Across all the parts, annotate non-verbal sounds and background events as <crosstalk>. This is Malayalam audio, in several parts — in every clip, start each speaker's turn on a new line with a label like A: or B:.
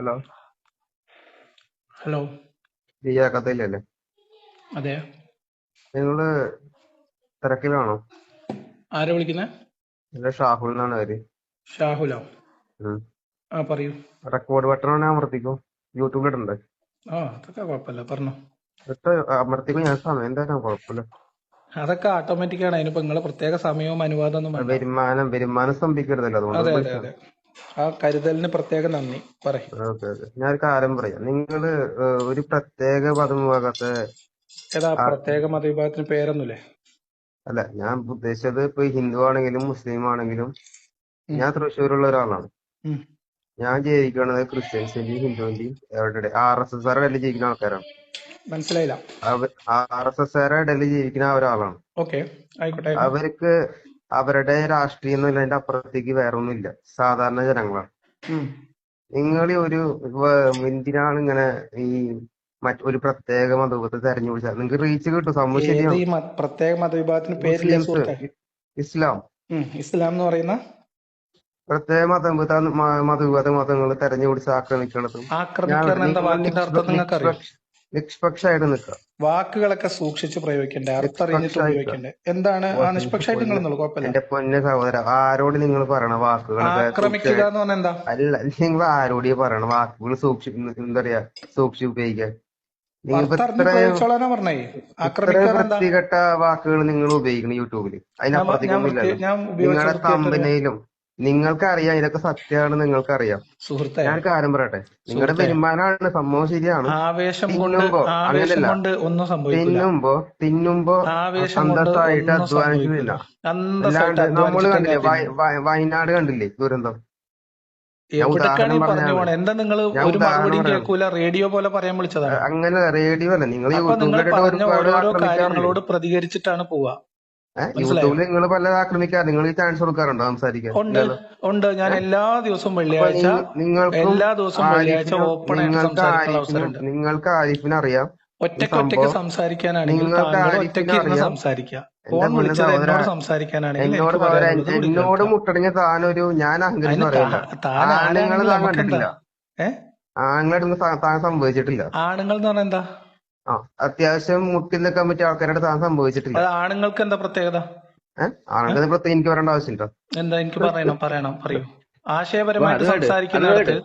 A: ഹലോ.
B: ഹലോ.
A: കഥയിലല്ലേ?
B: അതെ.
A: നിങ്ങൾ തിരക്കിലാണോ?
B: ആരാ വിളിക്കുന്നത്
A: എന്റെ ഷാഹുൽ എന്നാണ് പേര്.
B: ഷാഹുലോ? ആ പറയൂ.
A: റെക്കോർഡ് ബട്ടൺ അമർത്തിക്കോ. യൂട്യൂബിൽ ഇടണ്ടേ?
B: ആ അതൊക്കെ കുഴപ്പമില്ല. പറഞ്ഞോ.
A: അമർത്തിക്കോ ഞാൻ സമയം എന്തായാലും കുഴപ്പമില്ല.
B: അതൊക്കെ ഓട്ടോമാറ്റിക് ആണ്. അതിനിപ്പോ നിങ്ങളെ പ്രത്യേക സമയവും അനുവാദം
A: വരുമാനം വരുമാനം സ്തംഭിക്കരുതല്ലോ അതുകൊണ്ട്
B: ആ കരുതലിന് പ്രത്യേക നന്ദി. പറയും.
A: Okay okay. ഞാൻ കാര്യം പറയാം. നിങ്ങൾ ഏഹ്, ഒരു പ്രത്യേക പദവിഭാഗത്തെ
B: ഏതാ
A: ആ.
B: പ്രത്യേക മതവിഭാഗത്തിന് പേരൊന്നുമില്ലേ?
A: അല്ല ഞാൻ ഉദ്ദേശിച്ചത് ഇപ്പൊ ഹിന്ദു ആണെങ്കിലും മുസ്ലിം ആണെങ്കിലും
B: ഉം.
A: ഞാൻ തൃശ്ശൂരുള്ള ഒരാളാണ്.
B: ഉം.
A: ഞാൻ ജീവിക്കുന്നത് ക്രിസ്ത്യൻസിന്റെയും ഹിന്ദുവിന്റെയും എവിടെ ആർ എസ് എസ് ഇടയിൽ ജീവിക്കുന്ന ആൾക്കാരാണ്.
B: മനസ്സിലായില്ല.
A: ആർ എസ് എസ് ഇടയിൽ ജീവിക്കുന്ന ഒരാളാണ്.
B: ഓക്കെ ആയിക്കോട്ടെ.
A: അവർക്ക് അവരുടെ രാഷ്ട്രീയം എന്നുള്ളതിന്റെ അപ്പുറത്തേക്ക് വേറെ ഒന്നുമില്ല സാധാരണ ജനങ്ങളാണ് നിങ്ങൾ ഒരു എന്തിനാണ് ഇങ്ങനെ ഈ ഒരു പ്രത്യേക മതവിഭാഗത്തെ തെരഞ്ഞു പിടിച്ചാൽ നിങ്ങൾക്ക് റീച്ച് കിട്ടും സംഭവം ശരിയാണ്
B: പ്രത്യേക മതവിഭാഗത്തിന് പേരില്ല
A: ഇസ്ലാം.
B: ഇസ്ലാം എന്ന് പറയുന്ന?
A: പ്രത്യേക മതം മതവിഭാഗ മതങ്ങൾ തെരഞ്ഞു പിടിച്ച് ആക്രമിക്കണതും നിഷ്പക്ഷമായിട്ട് നിൽക്കുക.
B: വാക്കുകളൊക്കെ സൂക്ഷിച്ച് പ്രയോഗിക്കണ്ടേ? അറിഞ്ഞിട്ട് എന്താണ്? ആ നിഷ്പക്ഷമായിട്ട് നിങ്ങൾ എന്നുള്ളൂ കുഴപ്പമില്ല.
A: എന്റെ പൊന്ന സഹോദര ആരോട് നിങ്ങൾ പറയണ വാക്കുകൾ
B: ആക്രമിക്കുക
A: സൂക്ഷിച്ച്
B: എന്ന് പറഞ്ഞാൽ എന്താ?
A: അല്ല നിങ്ങൾ ആരോട് പറയണ വാക്കുകൾ സൂക്ഷി എന്താ പറയാ സൂക്ഷിച്ച് ഉപയോഗിക്കാൻ വൃത്തികെട്ട വാക്കുകൾ നിങ്ങൾ ഉപയോഗിക്കണം യൂട്യൂബിൽ.
B: അതിനപ്പുറത്തേക്കൊന്നുമില്ല
A: നിങ്ങളുടെ
B: കമ്പനിയിലും
A: തമ്പനയിലും നിങ്ങൾക്കറിയാം ഇതൊക്കെ സത്യമാണ് നിങ്ങൾക്കറിയാം.
B: സുഹൃത്തെ
A: ഞാൻ കാര്യം പറയട്ടെ? നിങ്ങളുടെ. വരുമാനമാണ് സംഭവം ശരിയാണ്.
B: ആവേശം കൊണ്ട്
A: തിന്നുമ്പോ.
B: കൊണ്ട് ഒന്നും സംഭവിക്കില്ല.
A: തിന്നുമ്പോ തിന്നുമ്പോ
B: സന്തോഷമായിട്ട്
A: അന്തസ്സായിട്ട് അധ്വാനിക്കുന്നില്ല. അല്ലാണ്ട് നമ്മൾ കണ്ടില്ലേ വയനാട് കണ്ടില്ലേ ദുരന്തം?
B: എന്താ നിങ്ങൾ ഒരു
A: ഉദാഹരണം
B: മറുപടിയും കേൾക്കൂല റേഡിയോ പോലെ പറയാൻ വിളിച്ചതാണ്.
A: അങ്ങനെ റേഡിയോ അല്ല. നിങ്ങൾ
B: പറഞ്ഞ ഓരോരോ കാര്യങ്ങളോട് പ്രതികരിച്ചിട്ടാണ് മനസ്സിലായോ?
A: യൂട്യൂബിൽ നിങ്ങൾ പല ആക്രമിക്കാറ് നിങ്ങൾ ഈ ചാൻസ് കൊടുക്കാറുണ്ടോ സംസാരിക്കാൻ?
B: ഉണ്ട് ഉണ്ട്. ഞാൻ എല്ലാ ദിവസവും വെള്ളിയാഴ്ച എല്ലാ ദിവസവും വെള്ളിയാഴ്ച ഓപ്പൺ
A: നിങ്ങൾക്ക് ആരിഫിനും അറിയാം
B: ഒറ്റയ്ക്ക് ഒറ്റയ്ക്ക് സംസാരിക്കാനാണെങ്കിൽ ഒറ്റയ്ക്ക് ഇരുന്ന്. സംസാരിക്കുക. ഫോൺ വിളിച്ചത് എന്നോട് സംസാരിക്കാനാണെങ്കിൽ
A: എന്നോട്. മുട്ടടിഞ്ഞ താനൊരു ഞാൻ അഹങ്കരിച്ച് ആണുങ്ങൾ താൻ സംഭവിച്ചിട്ടില്ല.
B: ആണുങ്ങൾ എന്ന് പറഞ്ഞാൽ എന്താ?
A: ആ അത്യാവശ്യം മുട്ടി നിൽക്കാൻ പറ്റിയ ആൾക്കാരുടെ താൻ സംഭവിച്ചിട്ടില്ല.
B: അത് ആണുങ്ങൾക്ക് എന്താ പ്രത്യേകത?
A: ഏഹ് ആണുങ്ങൾ പ്രത്യേകം എനിക്ക് പറയേണ്ട ആവശ്യമുണ്ടോ
B: എന്താ എനിക്ക് പറയണം പറയണം പറയൂ. ആശയപരമായിട്ട്. സംസാരിക്കുന്നിടത്ത്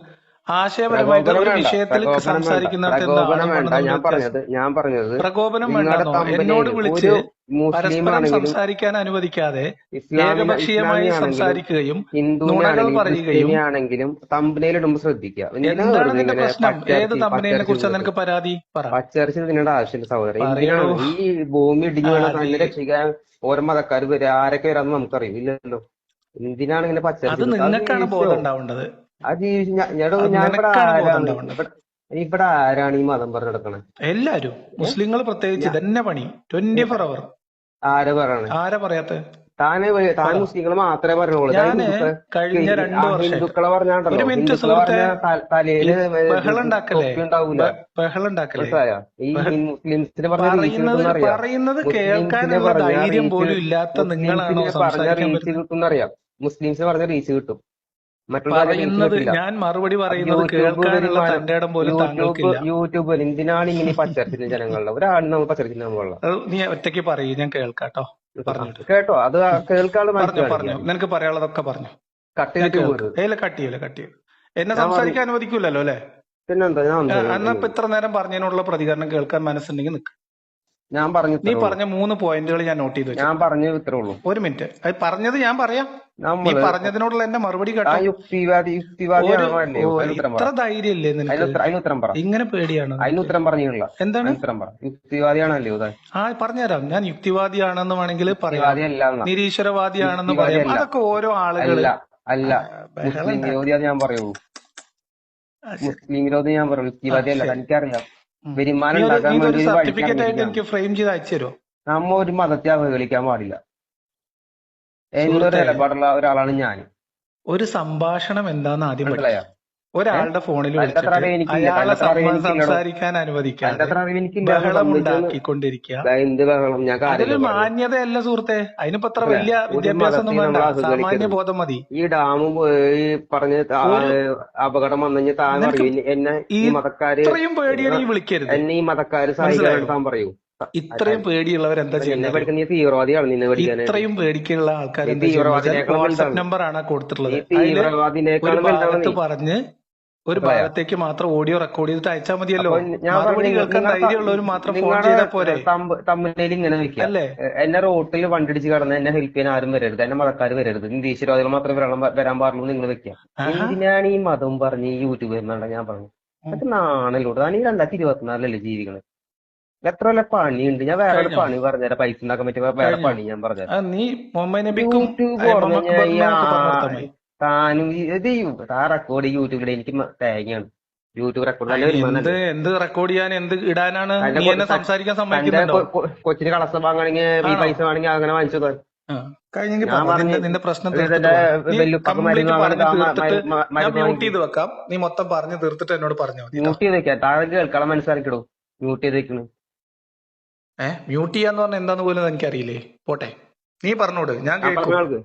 B: ആശയപരമായിട്ട് ഒരു വിഷയത്തിൽ സംസാരിക്കുന്നിടത്ത്
A: ഞാൻ പറഞ്ഞത് ഞാൻ പറഞ്ഞത്
B: പ്രകോപനം
A: വേണ്ട
B: വേണ്ടെന്നോ എന്നോട് വിളിച്ച് പരസ്പരം സംസാരിക്കാൻ അനുവദിക്കാതെ ഏകപക്ഷീയമായി സംസാരിക്കുകയും നുണകൾ പറയുകയും
A: ആണെങ്കിലും തമ്പനയിൽ ഇടുമ്പോൾ ശ്രദ്ധിക്കുക.
B: എന്താണ് നിന്റെ പ്രശ്നം ഏത്
A: പച്ചരിച്ച്
B: തമ്പനയെ കുറിച്ച് നിനക്ക് പരാതി?
A: പച്ചരിച്ച് തിന്നേണ്ട ആവശ്യമില്ല സഹോദരൻ. ഈ ഭൂമി ഇടിഞ്ഞു വീണ
B: അത്.
A: രക്ഷിക്കാൻ ഓരോ മതക്കാർ വരെ ആരൊക്കെ വരാന്ന് നമുക്കറിയില്ലല്ലോ. എന്തിനാണ് ഇങ്ങനെ
B: അത്
A: പച്ചരിച്ച്
B: നിങ്ങൾക്കാണ് ബോധം ഉണ്ടാവേണ്ടത്. അത്
A: ഇവിടെ ആരാണ് ഈ മതം പറഞ്ഞു നടക്കണേ
B: എല്ലാരും മുസ്ലിങ്ങൾ പ്രത്യേകിച്ച് തന്നെ പണി. ട്വന്റി ഫോർ അവർ
A: ആരാ പറയണേ?
B: ആരാ പറയാത്ത?
A: താനെ താൻ മുസ്ലിങ്ങൾ മാത്രമേ പറഞ്ഞോളൂ.
B: കഴിഞ്ഞ രണ്ടു വർഷം
A: ഹിന്ദുക്കളെ
B: പറയുന്നത് കേൾക്കാനുള്ള ധൈര്യം പോലും ഇല്ലാത്ത നിങ്ങളാണോ
A: പറഞ്ഞ റീച്ച് മുസ്ലിംസിന് പറഞ്ഞ റീച്ച് കിട്ടും.
B: പറയുന്നത് ഞാൻ മറുപടി പറയുന്നത് കേൾക്കാനുള്ള തന്റെ ഇടം പോലും
A: യൂട്യൂബ്
B: താങ്കൾക്കില്ല.
A: യൂട്യൂബ് എന്തിനാണ് ഇങ്ങനെ പച്ചരത്തിന് ജനങ്ങളുടെ ഒരാളിന് നമ്മൾ പച്ചരത്തിന് നമ്മൾ
B: നീ ഒറ്റയ്ക്ക് പറയൂ ഞാൻ കേൾക്കാട്ടോ
A: കേട്ടോ. അത് കേൾക്കാതെ
B: പറഞ്ഞു പറഞ്ഞു. നിനക്ക് പറയാനുള്ളതൊക്കെ പറഞ്ഞു.
A: കട്ട്
B: ഏല കട്ട് എന്നെ സംസാരിക്കാൻ അനുവദിക്കൂലല്ലോ അല്ലെ?
A: പിന്നെന്താ ഞാൻ
B: എന്നാ ഇപ്പൊ ഇത്ര നേരം പറഞ്ഞതിനുള്ള പ്രതികരണം കേൾക്കാൻ മനസ്സുണ്ടെങ്കിൽ നിക്ക്.
A: ഞാൻ പറഞ്ഞു
B: നീ പറഞ്ഞ മൂന്ന് പോയിന്റുകൾ ഞാൻ നോട്ട് ചെയ്തു
A: ഞാൻ പറഞ്ഞു ഇത്രേ ഉള്ളൂ.
B: ഒരു മിനിറ്റ്. അത് പറഞ്ഞത് ഞാൻ പറയാം. നീ പറഞ്ഞതിനോടുള്ള എന്റെ മറുപടി ഇത്ര ധൈര്യല്ലേ
A: അതിന്
B: നിനക്ക് ഇങ്ങനെ പേടിയാണ്
A: അതിന് ഉത്തരം പറഞ്ഞില്ല
B: എന്താണ്?
A: യുക്തിവാദിയാണല്ലേ
B: ആ പറഞ്ഞുതരാം. ഞാൻ യുക്തിവാദിയാണെന്ന് വേണമെങ്കിൽ പറയാം. നിരീശ്വരവാദിയാണെന്ന് പറയാം.
A: യുക്തിവാദിയല്ല.
B: അതൊക്കെ ഓരോ ആളുകൾ
A: അല്ല മുസ്ലിം. വിരോധിയാന്ന് ഞാൻ പറയുള്ളൂ. മുസ്ലിം വിരോധി ഞാൻ പറയുള്ളൂ. യുക്തിവാദി അല്ല
B: ശരി.
A: തനിക്കറിയാം.
B: ഉം.
A: വരുമാനം ഉണ്ടാക്കാൻ വേണ്ടി
B: സർട്ടിഫിക്കറ്റ് ആയിട്ട് എനിക്ക് ഫ്രെയിം ചെയ്ത് അയച്ചു തരുമോ
A: നമ്മ ഒരു മതത്തെ അവഹേളിക്കാൻ പാടില്ല. എന്നൊരു. നിലപാടുള്ള ഒരാളാണ് ഞാൻ
B: ഒരു സംഭാഷണം എന്താന്ന് ആദ്യം
A: മനസ്സിലായോ?
B: ഒരാളുടെ ഫോണിൽ വിളിച്ചിട്ട് അയാളെ സംസാരിക്കാൻ
A: അനുവദിക്കുക
B: അനുവദിക്കാതെ
A: അത്ര അറിവ് എനിക്കില്ല
B: ബഹളം
A: സംബന്ധിച്ചൊന്നും
B: ഉണ്ടാക്കിക്കൊണ്ടിരിക്കുക
A: ദാ എന്ത് ബഹളം? ഞാൻ
B: അതിലൊരു മാന്യതയല്ല സുഹൃത്തെ. അതിനിപ്പോ അത്ര വലിയ
A: വിദ്യാഭ്യാസം
B: വേണ്ട. സാമാന്യ ബോധം മതി.
A: ഈ ഡാമും ഈ പറഞ്ഞ അപകടം വന്നു താൻ എന്നെ ഈ മതക്കാര്
B: ഇത്രയും പേടിയാണ് ഈ വിളിക്കരുത്.
A: എന്നെ ഈ മതക്കാര് സഹായിക്കാൻ താൻ പറയൂ.
B: ഇത്രയും പേടിയുള്ളവർ എന്താ
A: ചെയ്യുന്നത്? തീവ്രവാദിയാണ് നിന്നെ
B: ഇത്രയും പേടിക്കുള്ള ആൾക്കാർ നമ്പർ ആണ് കൊടുത്തിട്ടുള്ളത്. ഒരു ഭാഗത്ത് പറഞ്ഞ് ഒരു ഭാഗത്തേക്ക് മാത്രം ഓഡിയോ റെക്കോർഡ് ചെയ്തിട്ട് അയച്ചാൽ മതിയല്ലോ. മറുപടി
A: പറഞ്ഞു
B: കേൾക്കാൻ ധൈര്യമുള്ളവർ മാത്രം ഫോൺ ചെയ്താൽ പോരെ.
A: തമ്മിൽ ഇങ്ങനെ വെക്കുക
B: അല്ലേ?
A: എന്നെ റോട്ടിൽ വണ്ടിടിച്ച് കടന്ന് എന്നെ ഹെൽപ്പ് ചെയ്യാൻ ആരും വരരുത്. എന്നെ മതക്കാർ വരരുത്. നിരീശ്വരവാദികൾ മാത്രമേ വരണം വരാൻ പാടുള്ളൂ നിങ്ങൾ വെക്കുക. എന്തിനാണ് ഈ മതം പറഞ്ഞ് ഈ യൂട്യൂബ് എന്നാണ് ഞാൻ പറഞ്ഞു. അത് നാണല്ലോട്ട് താൻ ഈ രണ്ടായിരത്തി ഇരുപത്തിനാലിലല്ലേ ജീവിക്കണത്. എത്ര വല്ല പണിയുണ്ട്. ഞാൻ വേറെ ഒരു പണി പറഞ്ഞുതരാം. പൈസ ഉണ്ടാക്കാൻ പറ്റിയ വേറെ പണി ഞാൻ പറഞ്ഞുതരാം.
B: നീ മുഹമ്മദ് നബിക്കും
A: പറഞ്ഞു
B: പറഞ്ഞു
A: താനും ഇത് റെക്കോർഡ് യൂട്യൂബിൽ എനിക്ക് തേങ്ങയാണ്. യൂട്യൂബ് റെക്കോർഡ്
B: എന്ത് എന്ത് റെക്കോർഡ് ചെയ്യാൻ എന്ത് ഇടാനാണ് സംസാരിക്കാൻ സമ്മതിക്കുന്നുണ്ടോ?
A: കൊച്ചിന് കളസം വാങ്ങണെങ്കിൽ ഈ പൈസ വേണമെങ്കിൽ അങ്ങനെ വാങ്ങിച്ചു പറഞ്ഞ്
B: നിന്റെ പ്രശ്നം പറഞ്ഞ് ഞാൻ മ്യൂട്ട് ചെയ്ത് വെക്കാം. നീ മൊത്തം പറഞ്ഞു തീർത്തിട്ട് എന്നോട് പറഞ്ഞു
A: മ്യൂട്ട് ചെയ്ത് വെക്കാം. താഴെ കേൾക്കണം മനസ്സിലാക്കിടൂ മ്യൂട്ട് ചെയ്ത് വെക്കണ്
B: മ്യൂട്ട് ചെയ്യാന്ന് പറഞ്ഞാൽ എന്താന്ന് പോലും എനിക്കറിയില്ലേ പോട്ടെ. നീ പറഞ്ഞോട്. ഞാൻ കേൾക്കും.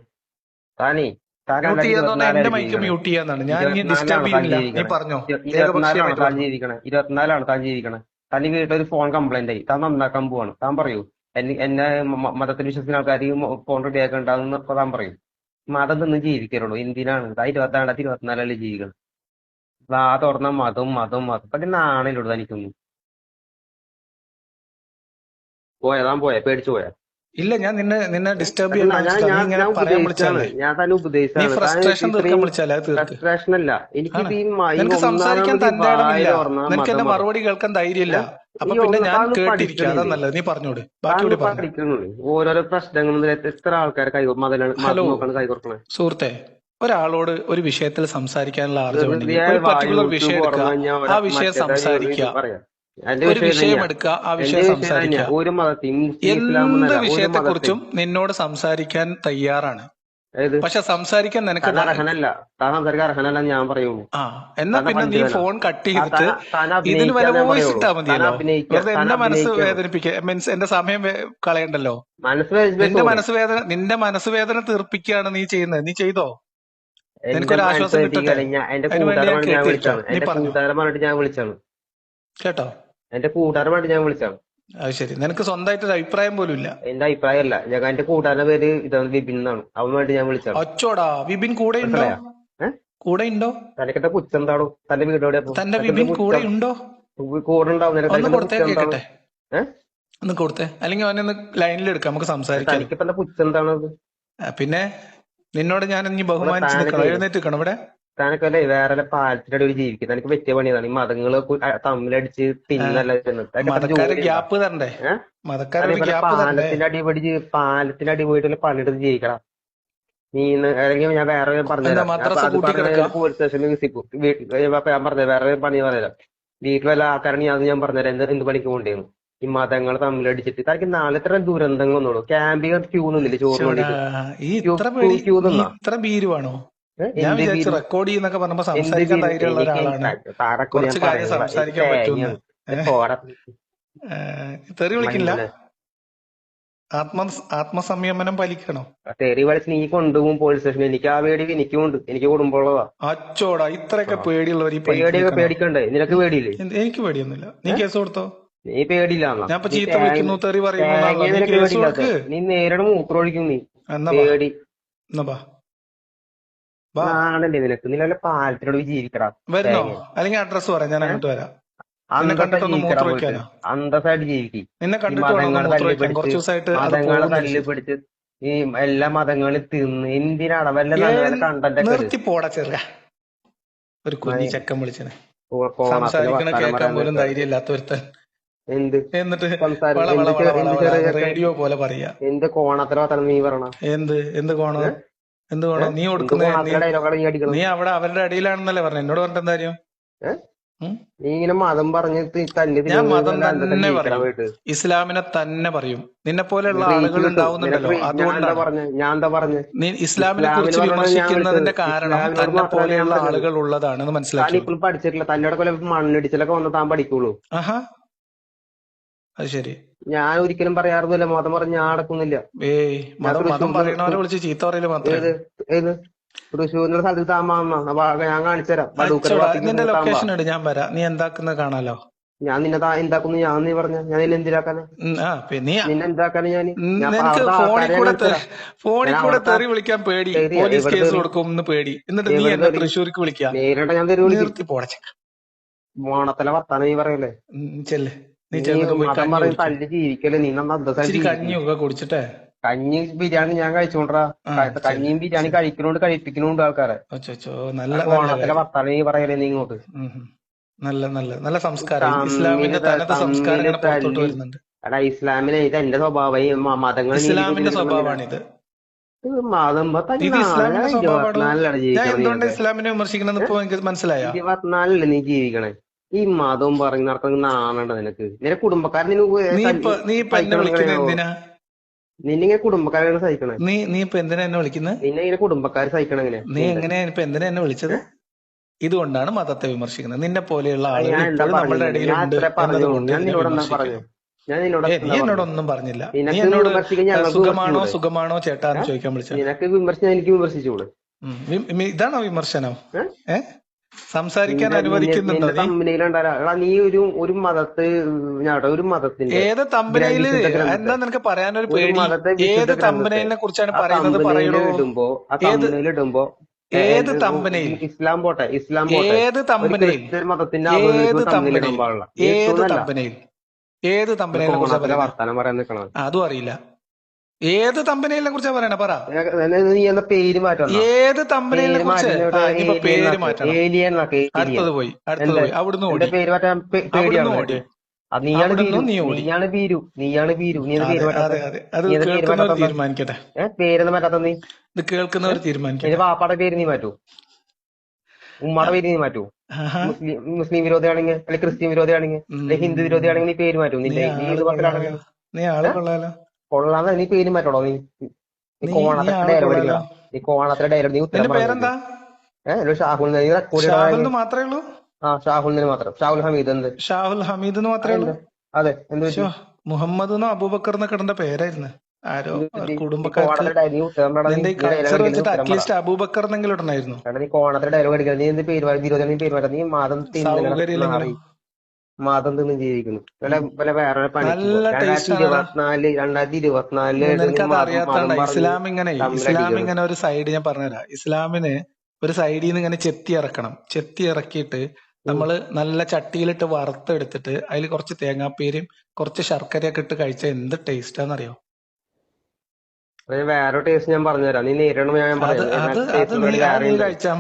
A: താനേ
B: മ്യൂട്ട്
A: രണ്ടായിരത്തി
B: ചെയ്യാന്ന് എന്റെ
A: ഇരുപത്തിനാലാണ്
B: മൈക്ക് മ്യൂട്ട് ചെയ്യാന്നാണ്. ഞാൻ ഇനി ഡിസ്റ്റർബ്
A: താൻ
B: ചെയ്യുന്നില്ല. നീ
A: ജീവിക്കണേ.
B: പറഞ്ഞോ
A: ഇരുപത്തിനാലാണ് താൻ താൻ ഈ വീട്ടിലൊരു ഫോൺ കംപ്ലൈന്റ് ആയി. താൻ നന്നാക്കാൻ പോവാണ്. താൻ പറയൂ. എന്നെ മതത്തിൽ വിശ്വസിക്കുന്ന ആൾക്കാർ ഫോൺ റെഡി ആക്കണ്ടെന്ന് താൻ പറയും. മതം നിന്ന് ജീവിക്കരുള്ളൂ. എന്തിനാണ് താ ഇരുപത്തി രണ്ടായിരത്തി ഇരുപത്തിനാലല്ലേ ജീവിക്കണം. ആ തുറന്ന മതം മതം മതം പക്ഷെ നാണല്ലോട് തനിക്കൊന്നും. പോയാ? താൻ പോയാ? പേടിച്ചു പോയാ?
B: ഇല്ല ഞാൻ നിന്നെ നിന്നെ ഡിസ്റ്റർബ് ഫ്രസ്ട്രേഷൻ
A: അല്ല
B: എനിക്ക് സംസാരിക്കാൻ തന്റെ നിനക്ക് എന്റെ മറുപടി കേൾക്കാൻ ധൈര്യമില്ല? അപ്പൊ പിന്നെ ഞാൻ കേട്ടിരിക്കുക. അതാ നല്ലത്. നീ പറഞ്ഞോട്. ബാക്കി
A: ഓരോരോ പ്രശ്നങ്ങളും എത്ര മതം
B: ഹലോ സുഹൃത്തെ ഒരാളോട് ഒരു വിഷയത്തിൽ സംസാരിക്കാനുള്ള
A: വെറുതെ
B: ഒരു പർട്ടിക്കുലർ വിഷയം എടുക്കുക. ആ വിഷയം സംസാരിക്കുക. ഒരു
A: വിഷയം
B: എടുക്കുക ആ വിഷയം സംസാരിക്കുക
A: ഒരു
B: എന്ത് വിഷയത്തെ
A: കുറിച്ചും
B: നിന്നോട് സംസാരിക്കാൻ തയ്യാറാണ്. പക്ഷെ സംസാരിക്കാൻ നിനക്ക്
A: അർഹനല്ല. താൻ സംസാരിക്കാൻ അർഹനല്ല ഞാൻ പറയുള്ളൂ.
B: ആ എന്നാ പിന്നെ നീ ഫോൺ കട്ട് ചെയ്തിട്ട് ഇതിന് വല്ല വോയിസ് ഇട്ടാ മതിയല്ലോ. എന്റെ മനസ്സ് വേദനിപ്പിക്ക മീൻസ് എന്റെ സമയം കളയണ്ടല്ലോ. നിന്റെ മനസ്സ് വേദന നിന്റെ മനസ്സ് വേദന തീർപ്പിക്കുകയാണ് നീ ചെയ്യുന്നത്. നീ ചെയ്തോ? നിനക്കൊരു ആശ്വാസം കിട്ടട്ടെ?
A: ഞാൻ വിളിച്ചാണ്.
B: കേട്ടോ?
A: എന്റെ കൂട്ടുകാരൻ വേണ്ടി ഞാൻ വിളിച്ചാണ്
B: അത് ശരി. നിനക്ക് സ്വന്തമായിട്ട് ഒരു അഭിപ്രായം പോലും ഇല്ല.
A: എന്റെ അഭിപ്രായമല്ല. ഞാൻ എന്റെ കൂട്ടുകാരന്റെ പേര് ഇതാണ് വിപിൻ എന്നാണ്. അവന് വേണ്ടി ഞാൻ വിളിച്ചാണ്
B: അച്ചോടാ വിപിൻ കൂടെ ഉണ്ടോ?
A: മനസ്സിലായോ?
B: കൂടെ ഉണ്ടോ?
A: തനിക്കത്തെ പുച്ഛം എന്താണോ? തന്റെ വീട് എവിടെയാ
B: തന്റെ വിപിൻ കൂടെ ഉണ്ടോ?
A: കൂടെ ഉണ്ടാവും നിനക്ക്
B: ഒന്ന്
A: തനിക്കെന്താ
B: കൊടുത്തേ
A: പുച്ഛം
B: കേക്കട്ടെ.
A: ഏഹ്
B: ഒന്ന് കൊടുത്തേ. അല്ലെങ്കിൽ അവനെ ഒന്ന് ലൈനിൽ എടുക്കാം. നമുക്ക് സംസാരിക്കാം.
A: തനിക്കിപ്പോ
B: ആ, പിന്നെ നിന്നോട് ഞാൻ ഇനി ബഹുമാനിച്ചു നിൽക്കണം. എഴുന്നേറ്റ് നിൽക്കണം ഇവിടെ.
A: താനൊക്കെ അല്ലെ വേറെ പാലത്തിന്റെ അടിയിൽ ജീവിക്കും എനിക്ക് പറ്റിയ പണിയതാണ്. ഈ മതങ്ങൾ തമ്മിലടിച്ച് തിന്നല്ല പാലത്തിന്റെ അടി പിടിച്ച് പാലത്തിന്റെ അടി പോയിട്ട് പണിയെടുത്ത് ജീവിക്കണം. നീ അല്ലെങ്കിൽ ഞാൻ വേറെ ഞാൻ പറഞ്ഞ പോലീസ് സ്റ്റേഷനിൽ വിസിക്കും. ഞാൻ പറഞ്ഞത് വേറെ പണി പറഞ്ഞുതരാം വീട്ടിൽ വല്ല ആൾക്കാരാണ് അത് ഞാൻ പറഞ്ഞുതരാം. എന്ത് എന്ത് പണിക്ക് കൊണ്ടേന്ന് ഈ മതങ്ങൾ തമ്മിലടിച്ചിട്ട്. തനിക്ക് നാളെ ഇത്ര ദുരന്തങ്ങൾ വന്നോളൂ. ക്യാമ്പിയർ ക്യൂ നിന്നില്ല ചോറിന്
B: ശ്ശോടാ, ഞാൻ വിചാരിച്ചു റെക്കോർഡ് ചെയ്യുന്നൊക്കെ പറഞ്ഞപ്പോ സംസാരിക്കാൻ ധൈര്യമുള്ള ഒരാളാണ്. കുറച്ച് കാര്യം സംസാരിക്കാൻ പറ്റുമെന്ന് തെറി വിളിക്കില്ല. ആത്മ ആത്മസംയമനം പാലിക്കണം?
A: തെറി വിളിച്ച് നീ കൊണ്ടുപോകും പോലീസ് സ്റ്റേഷനിൽ എനിക്ക് ആ പേടി എനിക്കുണ്ട് എനിക്ക് കുടുംബമുള്ളതാ.
B: അച്ചോടാ ഇത്രയൊക്കെ പേടിയുള്ളവർ ഈ
A: പേടിയൊക്കെ പേടിക്കണ്ടേ? നിനക്ക് പേടിയില്ലേ?
B: എനിക്ക് പേടിയൊന്നുമില്ല. നീ കേസ് കൊടുത്തോ?
A: നീ പേടിയില്ല
B: ഞാൻ ഇപ്പൊ ചീത്ത വിളിക്കുന്നു തെറി പറയുന്നു നീ
A: നേരിടെ മൂത്രമൊഴിക്കും നീ. പേടി.
B: എന്നാ
A: നാണല്ലേ നിനക്ക്? നീ നല്ല പാലത്തിനോട് ജീവിക്കടാ
B: വരുന്നോ? അല്ലെങ്കിൽ അഡ്രസ് പറയാം. ഞാൻ അങ്ങോട്ട് വരാം.
A: അന്തസ്സായിട്ട് ജീവിക്കും. മതങ്ങളെ തല്ലി പിടിച്ച് ഈ എല്ലാ മതങ്ങളും തിന്ന് എന്തിനാണ് വല്ല നല്ല കണ്ടന്റ്
B: ഒരു കുഞ്ഞി വിളിച്ചനെ. സംസാരിക്കണ കേൾക്കാൻ പോലും ഒരുത്തൻ എന്നിട്ട് റേഡിയോ പോലെ പറയാ.
A: എന്ത് കോണത്തിലെ നീ പറയണ.
B: എന്ത്? എന്ത് കോണോ?
A: ഏഹ്
B: എന്ത് കോണോ നീ കൊടുക്കുന്ന നീ അവിടെ അവരുടെ അടിയിലാണെന്നല്ലേ പറഞ്ഞു? എന്നോട് പറഞ്ഞിട്ട് എന്താ കാര്യം?
A: നീ ഇങ്ങനെ മതം പറഞ്ഞ് തി-
B: ഞാൻ മതം തന്നെ പറയും. ഇസ്ലാമിനെ തന്നെ പറയും. നിന്നെ പോലെയുള്ള ആളുകൾ ഉണ്ടാവുന്നുണ്ടല്ലോ. അതുകൊണ്ടാണ്.
A: ഞാൻ എന്താ പറഞ്ഞു?
B: നീ ഇസ്ലാമിനെ കുറിച്ച് വിമർശിക്കുന്നതിന്റെ കാരണം തന്നെ പോലെയുള്ള ആളുകൾ ഉള്ളതാണെന്ന്
A: മനസ്സിലാക്കി. പഠിച്ചിട്ടില്ല. തന്നോട് മണ്ണിടിച്ചിലൊക്കെ വന്ന് താൻ പഠിക്കുള്ളൂ.
B: ആഹാ. അത് ശരി.
A: ഞാൻ ഒരിക്കലും പറയാറൊന്നുമില്ല മതം പറഞ്ഞ് ഞാൻ അടക്കുന്നില്ല
B: ഏയ്
A: ഞാൻ
B: മതം മതം
A: തൃശ്ശൂർ
B: പറയണവരെ വിളിച്ച് ചീത്ത പറയൽ മാത്രമേ
A: ഏത്?
B: ഉള്ളൂ
A: ഏത്? തൃശ്ശൂരിന്റെ സ്ഥലത്ത് താമസം ഞാൻ കാണിച്ചു തരാം. വടൂക്കര
B: അച്ചോടാ
A: ഭാഗത്തേക്ക്
B: നിന്റെ ലൊക്കേഷൻ ഇട് ഞാൻ വരാം. നീ എന്താക്കുന്നത് കാണാലോ?
A: ഞാൻ നിന്നെ എന്താക്കുന്നു ഞാൻ നീ പറഞ്ഞ. ഞാൻ ഇതിൽ എന്തിനാക്കാനാ നിന്നെ എന്താക്കാനാ ഞാൻ?
B: ഫോണിൽ കൂടെ ഫോണിൽ കൂടെ തെറി വിളിക്കാൻ പേടി. പോലീസ് കേസ് കൊടുക്കും പേടി. എന്നിട്ട് നീ എന്നെ തൃശ്ശൂർക്ക്
A: നേരിട്ട് ഞാൻ
B: നിർത്തി
A: മോണത്തിലെ വർത്താനം നീ പറയല്ലേ?
B: ചെല്ല്. നീ ചെന്നിട്ട് പോയി
A: മതം
B: കഞ്ഞി
A: പറഞ്ഞ്
B: കുടിക്കും
A: തല്ലി ജീവിക്കല്ലേ നീ നന്ന അന്തസ്സായിട്ട്
B: ഇച്ചിരി
A: ജീവിക്കും
B: കഞ്ഞിയൊക്കെ കുടിച്ചിട്ടേ?
A: കഞ്ഞി ബിരിയാണി ഞാൻ കഴിച്ചോണ്ടാ.
B: ആ ശരി.
A: കഞ്ഞിയും ബിരിയാണി കഴിക്കണോണ്ട് കഴിപ്പിക്കണോണ്ട് ആൾക്കാരെ.
B: അച്ചോ നല്ല നല്ല കാര്യം
A: വർത്താനം നീ പറയല്ലേ നീ ഇങ്ങോട്ട്.
B: ഉം ഉം. നല്ല നല്ല നല്ല സംസ്കാരം.
A: തമ്മിൽ
B: ഇസ്ലാമിന്റെ
A: ത-
B: തനത് സംസ്കാരം
A: തമ്മിൽ
B: ഇങ്ങനെ പുറത്തോട്ട്
A: തല്ലി
B: വരുന്നുണ്ട്.
A: എടാ ഇസ്ലാമിനെ ഇത് എന്റെ സ്വഭാവം. ഈ മ- മതങ്ങൾ
B: ഇസ്ലാമിന്റെ
A: സ്വഭാവമാണ്
B: സ്വഭാവമാണിത്
A: ഇത് മതം തന്നെ
B: ഇത് ഇസ്ലാമിന്റെ സ്വഭാവമാണോ?
A: ഇരുപത്തിനാലിലാണ്
B: ഞാൻ എന്തുകൊണ്ട് ഇസ്ലാമിനെ വിമർശിക്കണമെന്ന് ഇപ്പൊ എനിക്ക് മനസ്സിലായോ?
A: ഇരുപത്തിനാലിൽ നീ ജീവിക്കണേ. ഈ മതവും പറഞ്ഞു നടക്കുന്ന നാണുണ്ട് നിനക്ക്. നിന്റെ കുടുംബക്കാരൻ നിന്നെ
B: നീ ഇപ്പൊ നീ ഇപ്പൊ എന്നെ
A: സഹിക്കണം
B: വിളിക്കുന്നത്
A: എങ്ങനെയാവോ
B: എന്തിനാ?
A: നിന്നെ ഇങ്ങനെ കുടുംബക്കാരാണ് സഹിക്കണേ
B: നീ നീ ഇപ്പൊ എന്തിനാ എന്നെ വിളിക്കുന്നത്
A: നിന്നെ ഇങ്ങനെ കുടുംബക്കാർ സഹിക്കണം എങ്ങനെ
B: നീ എങ്ങനെയാ ഇപ്പൊ എന്തിനാ എന്നെ വിളിച്ചത്? ഇതുകൊണ്ടാണ് മതത്തെ വിമർശിക്കുന്നത്. നിന്നെ പോലെയുള്ള ആളുകൾ
A: നിന്നോട്
B: ഏ നീ എന്നോടൊന്നും പറഞ്ഞില്ല. നീ എന്നോട് സുഖമാണോ സുഖമാണോ ചേട്ടാ
A: എന്ന്
B: ചോദിക്കാൻ വിളിച്ചത്.
A: നിനക്ക് എനിക്ക്
B: ഇതാണോ വിമർശനം?
A: ഏ?
B: സംസാരിക്കാൻ അനുവദിക്കുന്നുണ്ടോ
A: നിന്റെ
B: നീ?
A: ഒരു ഒരു മതത്ത് ഒരു മതത്തിന്റെ
B: ഏത്
A: തമ്പനയിൽ
B: എന്താ നിനക്ക് പറയാനൊരു പേടി? ഏത് തമ്പനയിലിനെ കുറിച്ചാണ് പറയുന്നത് തമ്പനയിൽ
A: ഇടുമ്പോ ആ
B: ഏത്
A: തമ്പനയിൽ ഇടുമ്പോ
B: ഏത്
A: ഏത്
B: തമ്പനയിൽ
A: ഇസ്ലാം പോട്ടെ ഇസ്ലാം പോട്ടെ.
B: ഏത് തമ്പനയിൽ
A: മതത്തിന്റെ
B: ഏത് തമ്പനയിൽ ഏത് തമ്പനയിൽ ഏത് തമ്പനയിലെ കുറിച്ചാ
A: വർത്താനം പറയാൻ നിൽക്കണം
B: അതും അറിയില്ല. ഏത് തമ്പനയിലിനെ കുറിച്ചാ പറയണ? പറ.
A: നീ എന്താ പേര് മാറ്റണം?
B: ഏത് തമ്പനയിലിനെ
A: പേര്
B: കുറിച്ച്? പേര് മാറ്റണം. അടുത്തത് പോയി അടുത്തത് പോയി. അവിടുന്ന് ഓടി.
A: പേര് മാറ്റാൻ? പേടിയാണോ?
B: ഓടി.
A: നീയാണ് ബീരു നീയാണ് ബീരു നീയാണ് ബീരു നീ പേര് മാറ്റാത്ത?
B: തീരുമാനിക്കട്ടെ.
A: ഏഹ് പേരൊന്നും മാറ്റാത്ത നീ?
B: ഇത് കേൾക്കുന്നവർ തീരുമാനിക്കട്ടെ.
A: വാപ്പാടെ പേര് നീ മാറ്റൂ. ഉമ്മയുടെ പേര് നീ മാറ്റൂ. മുസ്ലിം മുസ്ലിം വിരോധിയാണെങ്കിൽ അല്ലെങ്കിൽ ക്രിസ്ത്യൻ വിരോധിയാണെങ്കിൽ. അല്ലെങ്കിൽ ഹിന്ദു വിരോധിയാണെങ്കിൽ നീ പേര് മാറ്റൂ.
B: നീ
A: നീ ആൾ
B: കൊള്ളാലോ.
A: മതത്തിലാണെങ്കിലും
B: നീ
A: പേര് മാറ്റണോ നീ നീ കോണത്തിലെ ഡയലോഗ്
B: കൊള്ളാലോ.
A: നീ കോണത്തിലെ ഡയലോഗ് നീ ഉത്തരം
B: പേരെന്താ?
A: ഏഹ് ഷാഹുൽ റെക്കോർഡ്
B: മാത്രമേ ഉള്ളൂ?
A: ആ ഷാഹുലിന് മാത്രം. ഷാഹുൽ ഹമീദ് എന്ത്?
B: ഷാഹുൽ ഹമീദ് എന്ന് മാത്രമേ ഉള്ളൂ?
A: അതെ എന്ത്
B: മുഹമ്മദ് എന്നോ അബൂബക്കർ എന്നൊക്കെ ഇടേണ്ട പേരായിരുന്നു. ആരോ
A: കുടുംബക്കാരുടെ
B: കുടുംബക്കാർക്ക് വെച്ചിട്ട് അറ്റ്ലീസ്റ്റ് അബൂബക്കർ എന്നെങ്കിലും ഇടണമായിരുന്നു
A: നീ കോണത്തിലെ ഡയലോഗ് നീ എന്ത് പേര് മാറ്റി നീ പേര് മതം തിന്നില്ല
B: സൗകര്യം
A: മാറി. മതം തിന്ന് ജീവിക്കുന്നു പല പല വേറെ പണിക്ക് പോ
B: നല്ല
A: രണ്ടായിരത്തി ഇരുപത്തിനാല് രണ്ടായിരത്തി ഇരുപത്തിനാലിൽ
B: ഇസ്ലാം ഇങ്ങനെ ഇസ്ലാം ഇങ്ങനെ ഒരു സൈഡ് ഞാൻ പറഞ്ഞുതരാം. ഇസ്ലാമിന് ഒരു സൈഡിൽ നിന്ന് ഇങ്ങനെ ചെത്തി ഇറക്കണം. ചെത്തി ഇറക്കിയിട്ട് നമ്മൾ നല്ല ചട്ടിയിലിട്ട് വറുത്തെടുത്തിട്ട് അതിൽ കുറച്ച് തേങ്ങാപ്പീരും കുറച്ച് ശർക്കരയൊക്കെ ഇട്ട് കഴിച്ചാൽ എന്ത് ടേസ്റ്റാന്നറിയോ
A: വേറെ ടേസ്റ്റ് ഞാൻ പറഞ്ഞുതരാം. നീ നേരിടണം ഞാൻ പറയാം